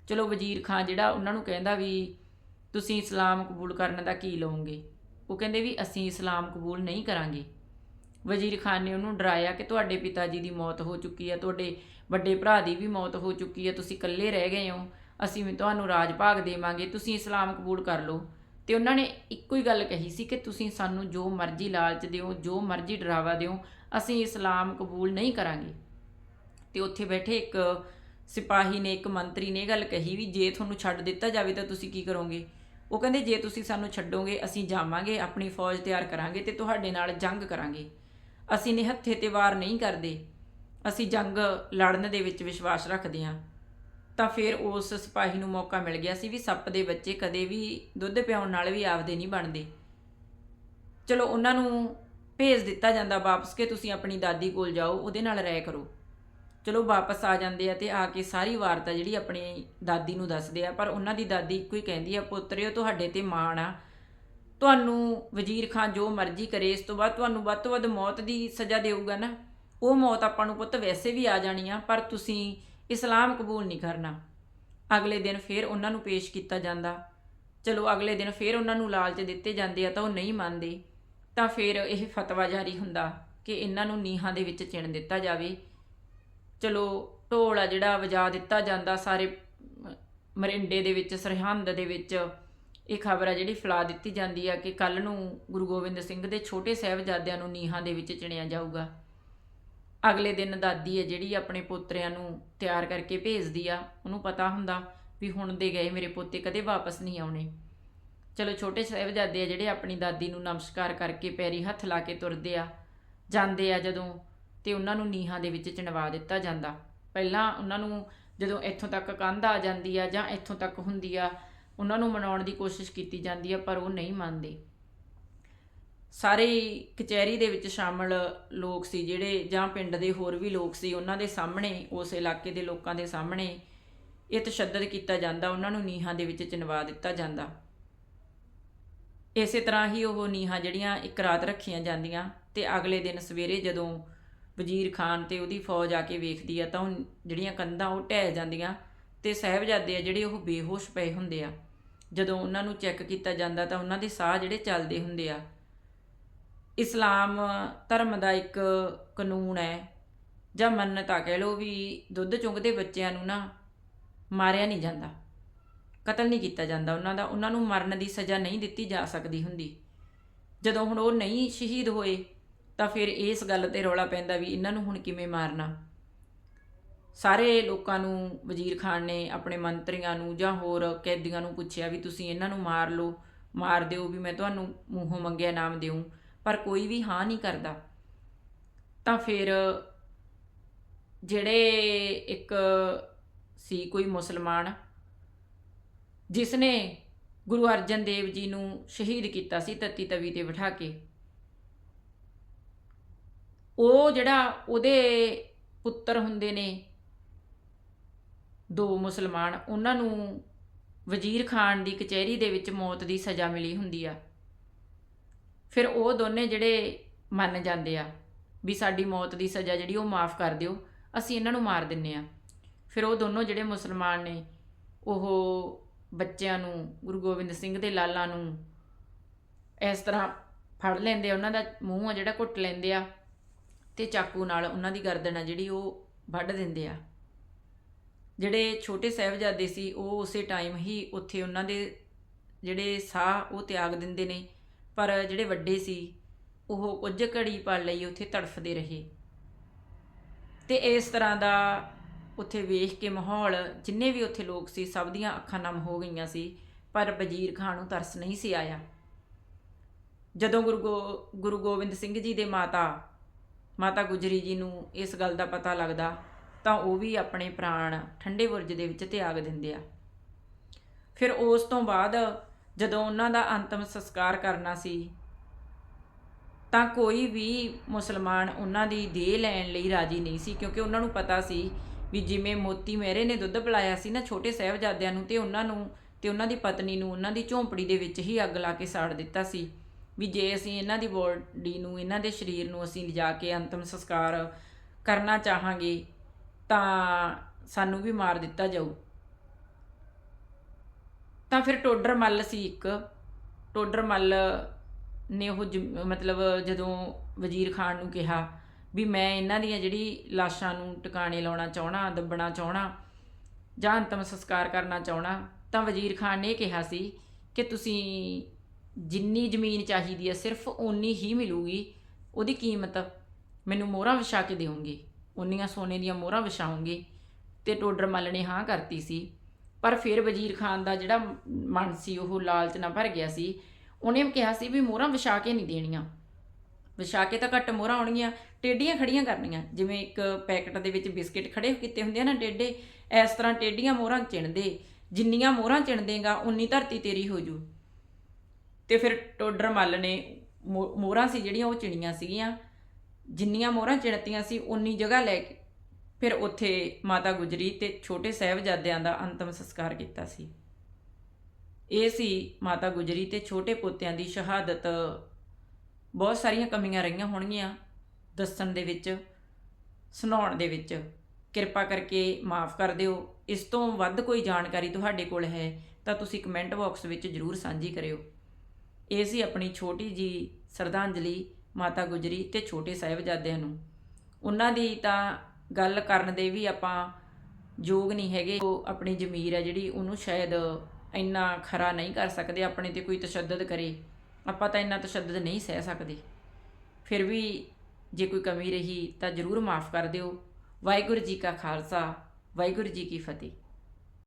ਚਲੋ ਵਜ਼ੀਰ ਖਾਨ ਜਿਹੜਾ ਉਹਨਾਂ ਨੂੰ ਕਹਿੰਦਾ ਵੀ ਤੁਸੀਂ ਇਸਲਾਮ ਕਬੂਲ ਕਰਨ ਦਾ ਕੀ ਲਓਗੇ? ਉਹ ਕਹਿੰਦੇ ਵੀ ਅਸੀਂ ਇਸਲਾਮ ਕਬੂਲ ਨਹੀਂ ਕਰਾਂਗੇ। ਵਜ਼ੀਰ ਖਾਨ ਨੇ ਉਹਨੂੰ ਡਰਾਇਆ ਕਿ ਤੁਹਾਡੇ ਪਿਤਾ ਜੀ ਦੀ ਮੌਤ ਹੋ ਚੁੱਕੀ ਹੈ ਤੁਹਾਡੇ ਵੱਡੇ ਭਰਾ ਦੀ ਵੀ ਮੌਤ ਹੋ ਚੁੱਕੀ ਹੈ ਤੁਸੀਂ ਇਕੱਲੇ ਰਹਿ ਗਏ ਹੋ, ਅਸੀਂ ਵੀ ਤੁਹਾਨੂੰ ਰਾਜ ਭਾਗ ਦੇਵਾਂਗੇ, ਤੁਸੀਂ ਇਸਲਾਮ ਕਬੂਲ ਕਰ ਲਓ। ਤੇ ਉਹਨਾਂ ਨੇ ਇੱਕੋ ਹੀ ਗੱਲ ਕਹੀ ਸੀ ਕਿ ਤੁਸੀਂ ਸਾਨੂੰ ਜੋ ਮਰਜ਼ੀ ਲਾਲਚ ਦਿਓ, ਜੋ ਮਰਜ਼ੀ ਡਰਾਵਾ ਦਿਓ, ਅਸੀਂ ਇਸਲਾਮ ਕਬੂਲ ਨਹੀਂ ਕਰਾਂਗੇ। ਤੇ ਉੱਥੇ ਬੈਠੇ ਇੱਕ ਸਿਪਾਹੀ ਨੇ, ਇੱਕ ਮੰਤਰੀ ਨੇ ਇਹ ਗੱਲ ਕਹੀ ਵੀ ਜੇ ਤੁਹਾਨੂੰ ਛੱਡ ਦਿੱਤਾ ਜਾਵੇ ਤਾਂ ਤੁਸੀਂ ਕੀ ਕਰੋਗੇ? ਉਹ ਕਹਿੰਦੇ, ਜੇ ਤੁਸੀਂ ਸਾਨੂੰ ਛੱਡੋਗੇ, ਅਸੀਂ ਜਾਵਾਂਗੇ, ਆਪਣੀ ਫੌਜ ਤਿਆਰ ਕਰਾਂਗੇ ਤੇ ਤੁਹਾਡੇ ਨਾਲ ਜੰਗ ਕਰਾਂਗੇ। ਅਸੀਂ ਨਿਹੱਥੇ ਤੇ ਵਾਰ ਨਹੀਂ ਕਰਦੇ। ਅਸੀਂ ਜੰਗ ਲੜਨ ਦੇ ਵਿੱਚ ਵਿਸ਼ਵਾਸ ਰੱਖਦੇ ਹਾਂ। ਤਾਂ ਫਿਰ ਉਸ ਸਿਪਾਹੀ ਨੂੰ ਮੌਕਾ ਮਿਲ ਗਿਆ ਸੀ ਵੀ ਸੱਪ ਦੇ ਬੱਚੇ ਕਦੇ ਵੀ ਦੁੱਧ ਪਿਆਉਣ ਨਾਲ ਵੀ ਆਪਦੇ ਨਹੀਂ ਬਣਦੇ। ਚਲੋ ਉਹਨਾਂ ਨੂੰ ਭੇਜ ਦਿੱਤਾ ਜਾਂਦਾ ਵਾਪਸ ਕਿ ਤੁਸੀਂ ਆਪਣੀ ਦਾਦੀ ਕੋਲ ਜਾਓ, ਉਹਦੇ ਨਾਲ ਰਹਿ ਕਰੋ। ਚਲੋ ਵਾਪਸ ਆ ਜਾਂਦੇ ਆ ਤੇ ਆ ਕੇ ਸਾਰੀ ਵਾਰਤਾ ਜਿਹੜੀ ਆਪਣੀ ਦਾਦੀ ਨੂੰ ਦੱਸਦੇ ਆ, ਪਰ ਉਹਨਾਂ ਦੀ ਦਾਦੀ ਇੱਕੋ ਹੀ ਕਹਿੰਦੀ ਆ, ਪੁੱਤਰਿਓ, ਤੁਹਾਡੇ ਤੇ ਮਾਣ ਆ। ਤੁਹਾਨੂੰ ਵਜ਼ੀਰ ਖਾਨ ਜੋ ਮਰਜ਼ੀ ਕਰੇ, ਇਸ ਤੋਂ ਬਾਅਦ ਤੁਹਾਨੂੰ ਵੱਧ ਤੋਂ ਵੱਧ ਮੌਤ ਦੀ ਸਜ਼ਾ ਦੇਊਗਾ ਨਾ। ਉਹ ਮੌਤ ਆਪਾਂ ਨੂੰ ਪੁੱਤ ਵੈਸੇ ਵੀ ਆ ਜਾਣੀ ਆ, ਪਰ ਤੁਸੀਂ ਇਸਲਾਮ ਕਬੂਲ ਨਹੀਂ ਕਰਨਾ। ਅਗਲੇ ਦਿਨ ਫਿਰ ਉਹਨਾਂ ਨੂੰ ਪੇਸ਼ ਕੀਤਾ ਜਾਂਦਾ। ਚਲੋ ਅਗਲੇ ਦਿਨ ਫਿਰ ਉਹਨਾਂ ਨੂੰ ਲਾਲਚ ਦਿੱਤੇ ਜਾਂਦੇ ਆ ਤਾਂ ਉਹ ਨਹੀਂ ਮੰਨਦੇ, ਤਾਂ ਫਿਰ ਇਹ ਫਤਵਾ ਜਾਰੀ ਹੁੰਦਾ ਕਿ ਇਹਨਾਂ ਨੂੰ ਨੀਹਾਂ ਦੇ ਵਿੱਚ ਚਿਣ ਦਿੱਤਾ ਜਾਵੇ। ਚਲੋ ਢੋਲ ਆ ਜਿਹੜਾ ਵਜਾ ਦਿੱਤਾ ਜਾਂਦਾ ਸਾਰੇ ਮਰਿੰਡੇ ਦੇ ਵਿੱਚ, ਸਰਹੰਦ ਦੇ ਵਿੱਚ। ਇਹ ਖਬਰ ਆ ਜਿਹੜੀ ਫੈਲਾ ਦਿੱਤੀ ਜਾਂਦੀ ਆ ਕਿ ਕੱਲ ਨੂੰ ਗੁਰੂ ਗੋਬਿੰਦ ਸਿੰਘ ਦੇ ਛੋਟੇ ਸਾਹਿਬਜ਼ਾਦਿਆਂ ਨੂੰ ਨੀਹਾਂ ਦੇ ਵਿੱਚ ਚਿਣਿਆ ਜਾਊਗਾ। ਅਗਲੇ ਦਿਨ ਦਾਦੀ ਹੈ ਜਿਹੜੀ ਆਪਣੇ ਪੋਤਰਿਆਂ ਨੂੰ ਤਿਆਰ ਕਰਕੇ ਭੇਜਦੀ ਆ, ਉਹਨੂੰ ਪਤਾ ਹੁੰਦਾ ਵੀ ਹੁਣ ਦੇ ਗਏ ਮੇਰੇ ਪੋਤੇ, ਕਦੇ ਵਾਪਸ ਨਹੀਂ ਆਉਣੇ। ਚਲੋ ਛੋਟੇ ਸਾਹਿਬਜ਼ਾਦੇ ਆ ਜਿਹੜੇ ਆਪਣੀ ਦਾਦੀ ਨੂੰ ਨਮਸਕਾਰ ਕਰਕੇ ਪੈਰੀ ਹੱਥ ਲਾ ਕੇ ਤੁਰਦੇ ਆ, ਜਾਂਦੇ ਆ ਜਦੋਂ ਤੇ ਉਹਨਾਂ ਨੂੰ ਨੀਹਾਂ ਦੇ ਵਿੱਚ ਚਿਣਵਾ ਦਿੱਤਾ ਜਾਂਦਾ। ਪਹਿਲਾਂ ਉਹਨਾਂ ਨੂੰ ਜਦੋਂ ਇੱਥੋਂ ਤੱਕ ਕੰਧ ਆ ਜਾਂਦੀ ਆ ਜਾਂ ਇੱਥੋਂ ਤੱਕ ਹੁੰਦੀ ਆ, ਉਹਨਾਂ ਨੂੰ ਮਨਾਉਣ ਦੀ ਕੋਸ਼ਿਸ਼ ਕੀਤੀ ਜਾਂਦੀ ਆ, ਪਰ ਉਹ ਨਹੀਂ ਮੰਨਦੇ। ਸਾਰੇ ਕਚਹਿਰੀ ਦੇ ਵਿੱਚ ਸ਼ਾਮਲ ਲੋਕ ਸੀ, ਜਿਹੜੇ ਜਾਂ ਪਿੰਡ ਦੇ ਹੋਰ ਵੀ ਲੋਕ ਸੀ, ਉਹਨਾਂ ਦੇ ਸਾਹਮਣੇ, ਉਸ ਇਲਾਕੇ ਦੇ ਲੋਕਾਂ ਦੇ ਸਾਹਮਣੇ ਇਹ ਤਸ਼ੱਦਦ ਕੀਤਾ ਜਾਂਦਾ, ਉਹਨਾਂ ਨੂੰ ਨੀਹਾਂ ਦੇ ਵਿੱਚ ਚਿਣਵਾ ਦਿੱਤਾ ਜਾਂਦਾ। ਇਸੇ ਤਰ੍ਹਾਂ ਹੀ ਉਹ ਨੀਹਾਂ ਜਿਹੜੀਆਂ ਇੱਕ ਰਾਤ ਰੱਖੀਆਂ ਜਾਂਦੀਆਂ ਤੇ ਅਗਲੇ ਦਿਨ ਸਵੇਰੇ ਜਦੋਂ ਵਜ਼ੀਰ ਖਾਨ ਤੇ ਉਹਦੀ ਫੌਜ ਆ ਕੇ ਵੇਖਦੀ ਆ, ਤਾਂ ਉਹ ਜਿਹੜੀਆਂ ਕੰਧਾਂ ਉਹ ਢਹਿ ਜਾਂਦੀਆਂ ਤੇ ਸਾਹਿਬਜ਼ਾਦੇ ਆ ਜਿਹੜੇ ਉਹ ਬੇਹੋਸ਼ ਪਏ ਹੁੰਦੇ ਆ। ਜਦੋਂ ਉਹਨਾਂ ਨੂੰ ਚੈੱਕ ਕੀਤਾ ਜਾਂਦਾ, ਤਾਂ ਉਹਨਾਂ ਦੇ ਸਾਹ ਜਿਹੜੇ ਚੱਲਦੇ ਹੁੰਦੇ ਆ ਇਸਲਾਮ ਧਰਮ ਦਾ ਇੱਕ ਕਾਨੂੰਨ ਹੈ, ਜਾਂ ਮੰਨਤਾ ਕਹਿ ਲਓ ਵੀ ਦੁੱਧ ਚੁੰਗਦੇ ਬੱਚਿਆਂ ਨੂੰ ਨਾ ਮਾਰਿਆ ਨਹੀਂ ਜਾਂਦਾ, ਕਤਲ ਨਹੀਂ ਕੀਤਾ ਜਾਂਦਾ ਉਹਨਾਂ ਦਾ, ਉਹਨਾਂ ਨੂੰ ਮਰਨ ਦੀ ਸਜ਼ਾ ਨਹੀਂ ਦਿੱਤੀ ਜਾ ਸਕਦੀ ਹੁੰਦੀ। ਜਦੋਂ ਹੁਣ ਉਹ ਨਹੀਂ ਸ਼ਹੀਦ ਹੋਏ, ਤਾਂ ਫਿਰ ਇਸ ਗੱਲ ਤੇ ਰੌਲਾ ਪੈਂਦਾ ਵੀ ਇਹਨਾਂ ਨੂੰ ਹੁਣ ਕਿਵੇਂ ਮਾਰਨਾ। ਸਾਰੇ ਲੋਕਾਂ ਨੂੰ ਵਜ਼ੀਰ ਖਾਨ ਨੇ ਆਪਣੇ ਮੰਤਰੀਆਂ ਨੂੰ ਜਾਂ ਹੋਰ ਕੈਦੀਆਂ ਨੂੰ ਪੁੱਛਿਆ ਵੀ ਤੁਸੀਂ ਇਹਨਾਂ ਨੂੰ ਮਾਰ ਲਓ, ਮਾਰ ਦਿਓ ਵੀ ਮੈਂ ਤੁਹਾਨੂੰ ਮੂੰਹੋਂ ਮੰਗਿਆ ਨਾਮ ਦਿਉ ਪਰ ਕੋਈ ਵੀ ਹਾਂ ਨਹੀਂ ਕਰਦਾ। ਤਾਂ ਫਿਰ ਜਿਹੜੇ ਇੱਕ ਸੀ ਕੋਈ ਮੁਸਲਮਾਨ ਜਿਸ ਨੇ ਗੁਰੂ ਅਰਜਨ ਦੇਵ ਜੀ ਨੂੰ ਸ਼ਹੀਦ ਕੀਤਾ ਸੀ ਤਤੀ ਤਵੀ ਤੇ ਬਿਠਾ ਕੇ, ਉਹ ਜਿਹੜਾ ਉਹਦੇ ਪੁੱਤਰ ਹੁੰਦੇ ਨੇ, ਦੋ ਮੁਸਲਮਾਨ, ਉਹਨਾਂ ਨੂੰ ਵਜ਼ੀਰ ਖਾਨ ਦੀ ਕਚਹਿਰੀ ਦੇ ਵਿੱਚ ਮੌਤ ਦੀ ਸਜ਼ਾ ਮਿਲੀ ਹੁੰਦੀ ਆ। ਫਿਰ ਉਹ ਦੋਨੇ ਜਿਹੜੇ ਮੰਨ ਜਾਂਦੇ ਆ ਵੀ ਸਾਡੀ ਮੌਤ ਦੀ ਸਜ਼ਾ ਜਿਹੜੀ ਉਹ ਮਾਫ ਕਰ ਦਿਓ, ਅਸੀਂ ਇਹਨਾਂ ਨੂੰ ਮਾਰ ਦਿੰਨੇ ਆ। ਫਿਰ ਉਹ ਦੋਨੋਂ ਜਿਹੜੇ ਮੁਸਲਮਾਨ ਨੇ, ਉਹ ਬੱਚਿਆਂ ਨੂੰ, ਗੁਰੂ ਗੋਬਿੰਦ ਸਿੰਘ ਦੇ ਲਾਲਾਂ ਨੂੰ ਇਸ ਤਰ੍ਹਾਂ ਫੜ ਲੈਂਦੇ ਆ, ਉਹਨਾਂ ਦਾ ਮੂੰਹ ਆ ਜਿਹੜਾ ਘੁੱਟ ਲੈਂਦੇ ਆ ਤੇ ਚਾਕੂ ਨਾਲ ਉਹਨਾਂ ਦੀ ਗਰਦਨ ਆ ਜਿਹੜੀ ਉਹ ਵੱਢ ਦਿੰਦੇ ਆ। ਜਿਹੜੇ ਛੋਟੇ ਸਾਹਿਬਜ਼ਾਦੇ ਸੀ, ਉਹ ਉਸੇ ਟਾਈਮ ਹੀ ਉੱਥੇ ਉਹਨਾਂ ਦੇ ਜਿਹੜੇ ਸਾਹ ਉਹ ਤਿਆਗ ਦਿੰਦੇ ਨੇ। ਪਰ ਜਿਹੜੇ ਵੱਡੇ ਸੀ, ਉਹ ਕੁਝ ਘੜੀ ਪਲ ਲਈ ਉੱਥੇ ਤੜਫਦੇ ਰਹੇ। ਤੇ ਇਸ ਤਰ੍ਹਾਂ ਦਾ ਉੱਥੇ ਵੇਖ ਕੇ ਮਾਹੌਲ, ਜਿੰਨੇ ਵੀ ਉੱਥੇ ਲੋਕ ਸੀ, ਸਭ ਦੀਆਂ ਅੱਖਾਂ ਨਮ ਹੋ ਗਈਆਂ ਸੀ, ਪਰ ਵਜ਼ੀਰ ਖਾਨ ਨੂੰ ਤਰਸ ਨਹੀਂ ਸੀ ਆਇਆ। ਜਦੋਂ ਗੁਰੂ ਗੋ- ਗੁਰੂ ਗੋਬਿੰਦ ਸਿੰਘ ਜੀ ਦੇ ਮਾਤਾ ਮਾਤਾ ਗੁਜਰੀ ਜੀ ਨੂੰ ਇਸ ਗੱਲ ਦਾ ਪਤਾ ਲੱਗਦਾ, ਤਾਂ ਉਹ ਵੀ ਆਪਣੇ ਪ੍ਰਾਣ ਠੰਡੇ ਬੁਰਜ ਦੇ ਵਿੱਚ ਤਿਆਗ ਦਿੰਦੇ ਆ। ਫਿਰ ਉਸ ਤੋਂ ਬਾਅਦ ਜਦੋਂ ਉਹਨਾਂ ਦਾ ਅੰਤਮ ਸੰਸਕਾਰ ਕਰਨਾ ਸੀ, ਤਾਂ ਕੋਈ ਵੀ ਮੁਸਲਮਾਨ ਉਹਨਾਂ ਦੀ ਦੇਹ ਲੈਣ ਲਈ ਰਾਜੀ ਨਹੀਂ ਸੀ, ਕਿਉਂਕਿ ਉਹਨਾਂ ਨੂੰ ਪਤਾ ਸੀ ਵੀ ਜਿਵੇਂ ਮੋਤੀ ਮਹਿਰੇ ਨੇ ਦੁੱਧ ਪਿਲਾਇਆ ਸੀ ਨਾ ਛੋਟੇ ਸਾਹਿਬਜ਼ਾਦਿਆਂ ਨੂੰ ਤੇ ਉਹਨਾਂ ਨੂੰ ਤੇ ਉਹਨਾਂ ਦੀ ਪਤਨੀ ਨੂੰ ਉਹਨਾਂ ਦੀ ਝੌਂਪੜੀ ਦੇ ਵਿੱਚ ਹੀ ਅੱਗ ਲਾ ਕੇ ਸਾੜ ਦਿੱਤਾ ਸੀ, ਵੀ ਜੇ ਅਸੀਂ ਇਹਨਾਂ ਦੀ ਬੋਡੀ ਨੂੰ, ਇਹਨਾਂ ਦੇ ਸਰੀਰ ਨੂੰ ਅਸੀਂ ਲਿਜਾ ਕੇ ਅੰਤਮ ਸੰਸਕਾਰ ਕਰਨਾ ਚਾਹਾਂਗੇ, ਤਾਂ ਸਾਨੂੰ ਵੀ ਮਾਰ ਦਿੱਤਾ ਜਾਊ। ਤਾਂ ਫਿਰ ਟੋਡਰ ਮੱਲ ਸੀ ਇੱਕ। ਟੋਡਰ ਮੱਲ ਨੇ ਉਹ ਜ- ਮਤਲਬ ਜਦੋਂ ਵਜ਼ੀਰ ਖਾਨ ਨੂੰ ਕਿਹਾ ਵੀ ਮੈਂ ਇਹਨਾਂ ਦੀਆਂ ਜਿਹੜੀ ਲਾਸ਼ਾਂ ਨੂੰ ਟਿਕਾਣੇ ਲਾਉਣਾ ਚਾਹਣਾ ਦੱਬਣਾ ਚਾਹਣਾ ਜਾਂ ਅੰਤਮ ਸੰਸਕਾਰ ਕਰਨਾ ਚਾਹਣਾ ਤਾਂ ਵਜ਼ੀਰ ਖਾਨ ਨੇ ਇਹ ਕਿਹਾ ਸੀ ਕਿ ਤੁਸੀਂ ਜਿੰਨੀ ਜ਼ਮੀਨ ਚਾਹੀਦੀ ਹੈ ਸਿਰਫ ਓਨੀ ਹੀ ਮਿਲੂਗੀ, ਉਹਦੀ ਕੀਮਤ ਮੈਨੂੰ ਮੋਹਰਾਂ ਵਿਛਾ ਕੇ ਦਿਓਗੇ ਉਨੀਆਂ ਸੋਨੇ ਦੀਆਂ ਮੋਹਰਾਂ ਵਿਛਾਉਂਗੇ ਤੇ ਟੋਡਰ ਮੱਲ ਨੇ ਹਾਂ ਕਰਤੀ ਸੀ। ਪਰ ਫਿਰ ਵਜ਼ੀਰ ਖਾਨ ਦਾ ਜਿਹੜਾ ਮਨ ਸੀ, ਉਹ ਲਾਲਚ ਨਾਲ ਭਰ ਗਿਆ ਸੀ। ਉਹਨੇ ਕਿਹਾ ਸੀ ਵੀ ਮੋਹਰਾਂ ਵਿਛਾ ਕੇ ਨਹੀਂ ਦੇਣੀਆਂ। ਵਿਛਾ ਕੇ ਤਾਂ ਘੱਟ ਮੋਹਰਾਂ ਆਉਣਗੀਆਂ ਟੇਡੀਆਂ ਖੜੀਆਂ ਕਰਨੀਆਂ। ਜਿਵੇਂ ਇੱਕ ਪੈਕਟ ਦੇ ਵਿੱਚ ਬਿਸਕਟ ਖੜੇ ਕੀਤੇ ਹੁੰਦੇ ਆ ਨਾ ਟੇਡੇ ਇਸ ਤਰ੍ਹਾਂ ਟੇਡੀਆਂ ਮੋਹਰਾਂ ਚਿਣਦੇ। ਜਿੰਨੀਆਂ ਮੋਹਰਾਂ ਚਿਣ ਦੇਗਾ ਉਨੀ ਧਰਤੀ ਤੇਰੀ ਹੋ ਜੂ। ਤੇ ਫਿਰ ਟੋਡਰ ਮੱਲ ਨੇ ਮੋ- ਮੋਹਰਾਂ ਸੀ ਜਿਹੜੀਆਂ, ਉਹ ਚਿਣੀਆਂ ਸੀਗੀਆਂ। ਜਿੰਨੀਆਂ ਮੋਹਰਾਂ ਚਿਣਤੀਆਂ ਸੀ, ਉਨੀ ਜਗ੍ਹਾ ਲੈ ਕੇ ਫਿਰ ਉੱਥੇ ਮਾਤਾ ਗੁਜਰੀ ਤੇ ਛੋਟੇ ਸਾਹਿਬਜ਼ਾਦਿਆਂ ਦਾ ਅੰਤਮ ਸੰਸਕਾਰ ਕੀਤਾ ਸੀ। ਇਹ ਸੀ ਮਾਤਾ ਗੁਜਰੀ ਤੇ ਛੋਟੇ ਪੋਤਿਆਂ ਦੀ ਸ਼ਹਾਦਤ। ਬਹੁਤ ਸਾਰੀਆਂ ਕਮੀਆਂ ਰਹੀਆਂ ਹੋਣਗੀਆਂ ਦੱਸਣ ਦੇ ਵਿੱਚ, ਸੁਣਾਉਣ ਦੇ ਵਿੱਚ। ਕਿਰਪਾ ਕਰਕੇ ਮਾਫ ਕਰ ਦਿਓ। ਇਸ ਤੋਂ ਵੱਧ ਕੋਈ ਜਾਣਕਾਰੀ ਤੁਹਾਡੇ ਕੋਲ ਹੈ ਤਾਂ ਤੁਸੀਂ ਕਮੈਂਟ ਬਾਕਸ ਵਿੱਚ ਜਰੂਰ ਸਾਂਝੀ ਕਰਿਓ। ਇਹ ਸੀ ਆਪਣੀ ਛੋਟੀ ਜੀ ਸਰਧਾਂਜਲੀ ਮਾਤਾ ਗੁਜਰੀ ਤੇ ਛੋਟੇ ਸਾਹਿਬਜ਼ਾਦਿਆਂ ਨੂੰ। ਉਹਨਾਂ ਦੀ ਤਾਂ ਗੱਲ ਕਰਨ ਦੇ ਵੀ ਆਪਾਂ ਯੋਗ ਨਹੀਂ ਹੈਗੇ। ਉਹ ਆਪਣੀ ਜ਼ਮੀਰ ਹੈ ਜਿਹੜੀ, ਉਹਨੂੰ ਸ਼ਾਇਦ ਇੰਨਾ ਖਰਾ ਨਹੀਂ ਕਰ ਸਕਦੇ, ਆਪਣੇ ਤੇ ਕੋਈ ਤਸ਼ੱਦਦ ਕਰੇ। ਆਪਾਂ ਤਾਂ ਇੰਨਾ ਤਸ਼ੱਦਦ ਨਹੀਂ ਸਹਿ ਸਕਦੇ। ਫਿਰ ਵੀ ਜੇ ਕੋਈ ਕਮੀ ਰਹੀ ਤਾਂ ਜ਼ਰੂਰ ਮਾਫ ਕਰ ਦਿਓ। ਵਾਹਿਗੁਰੂ ਜੀ ਕਾ ਖਾਲਸਾ, ਵਾਹਿਗੁਰੂ ਜੀ ਕੀ ਫਤਿਹ।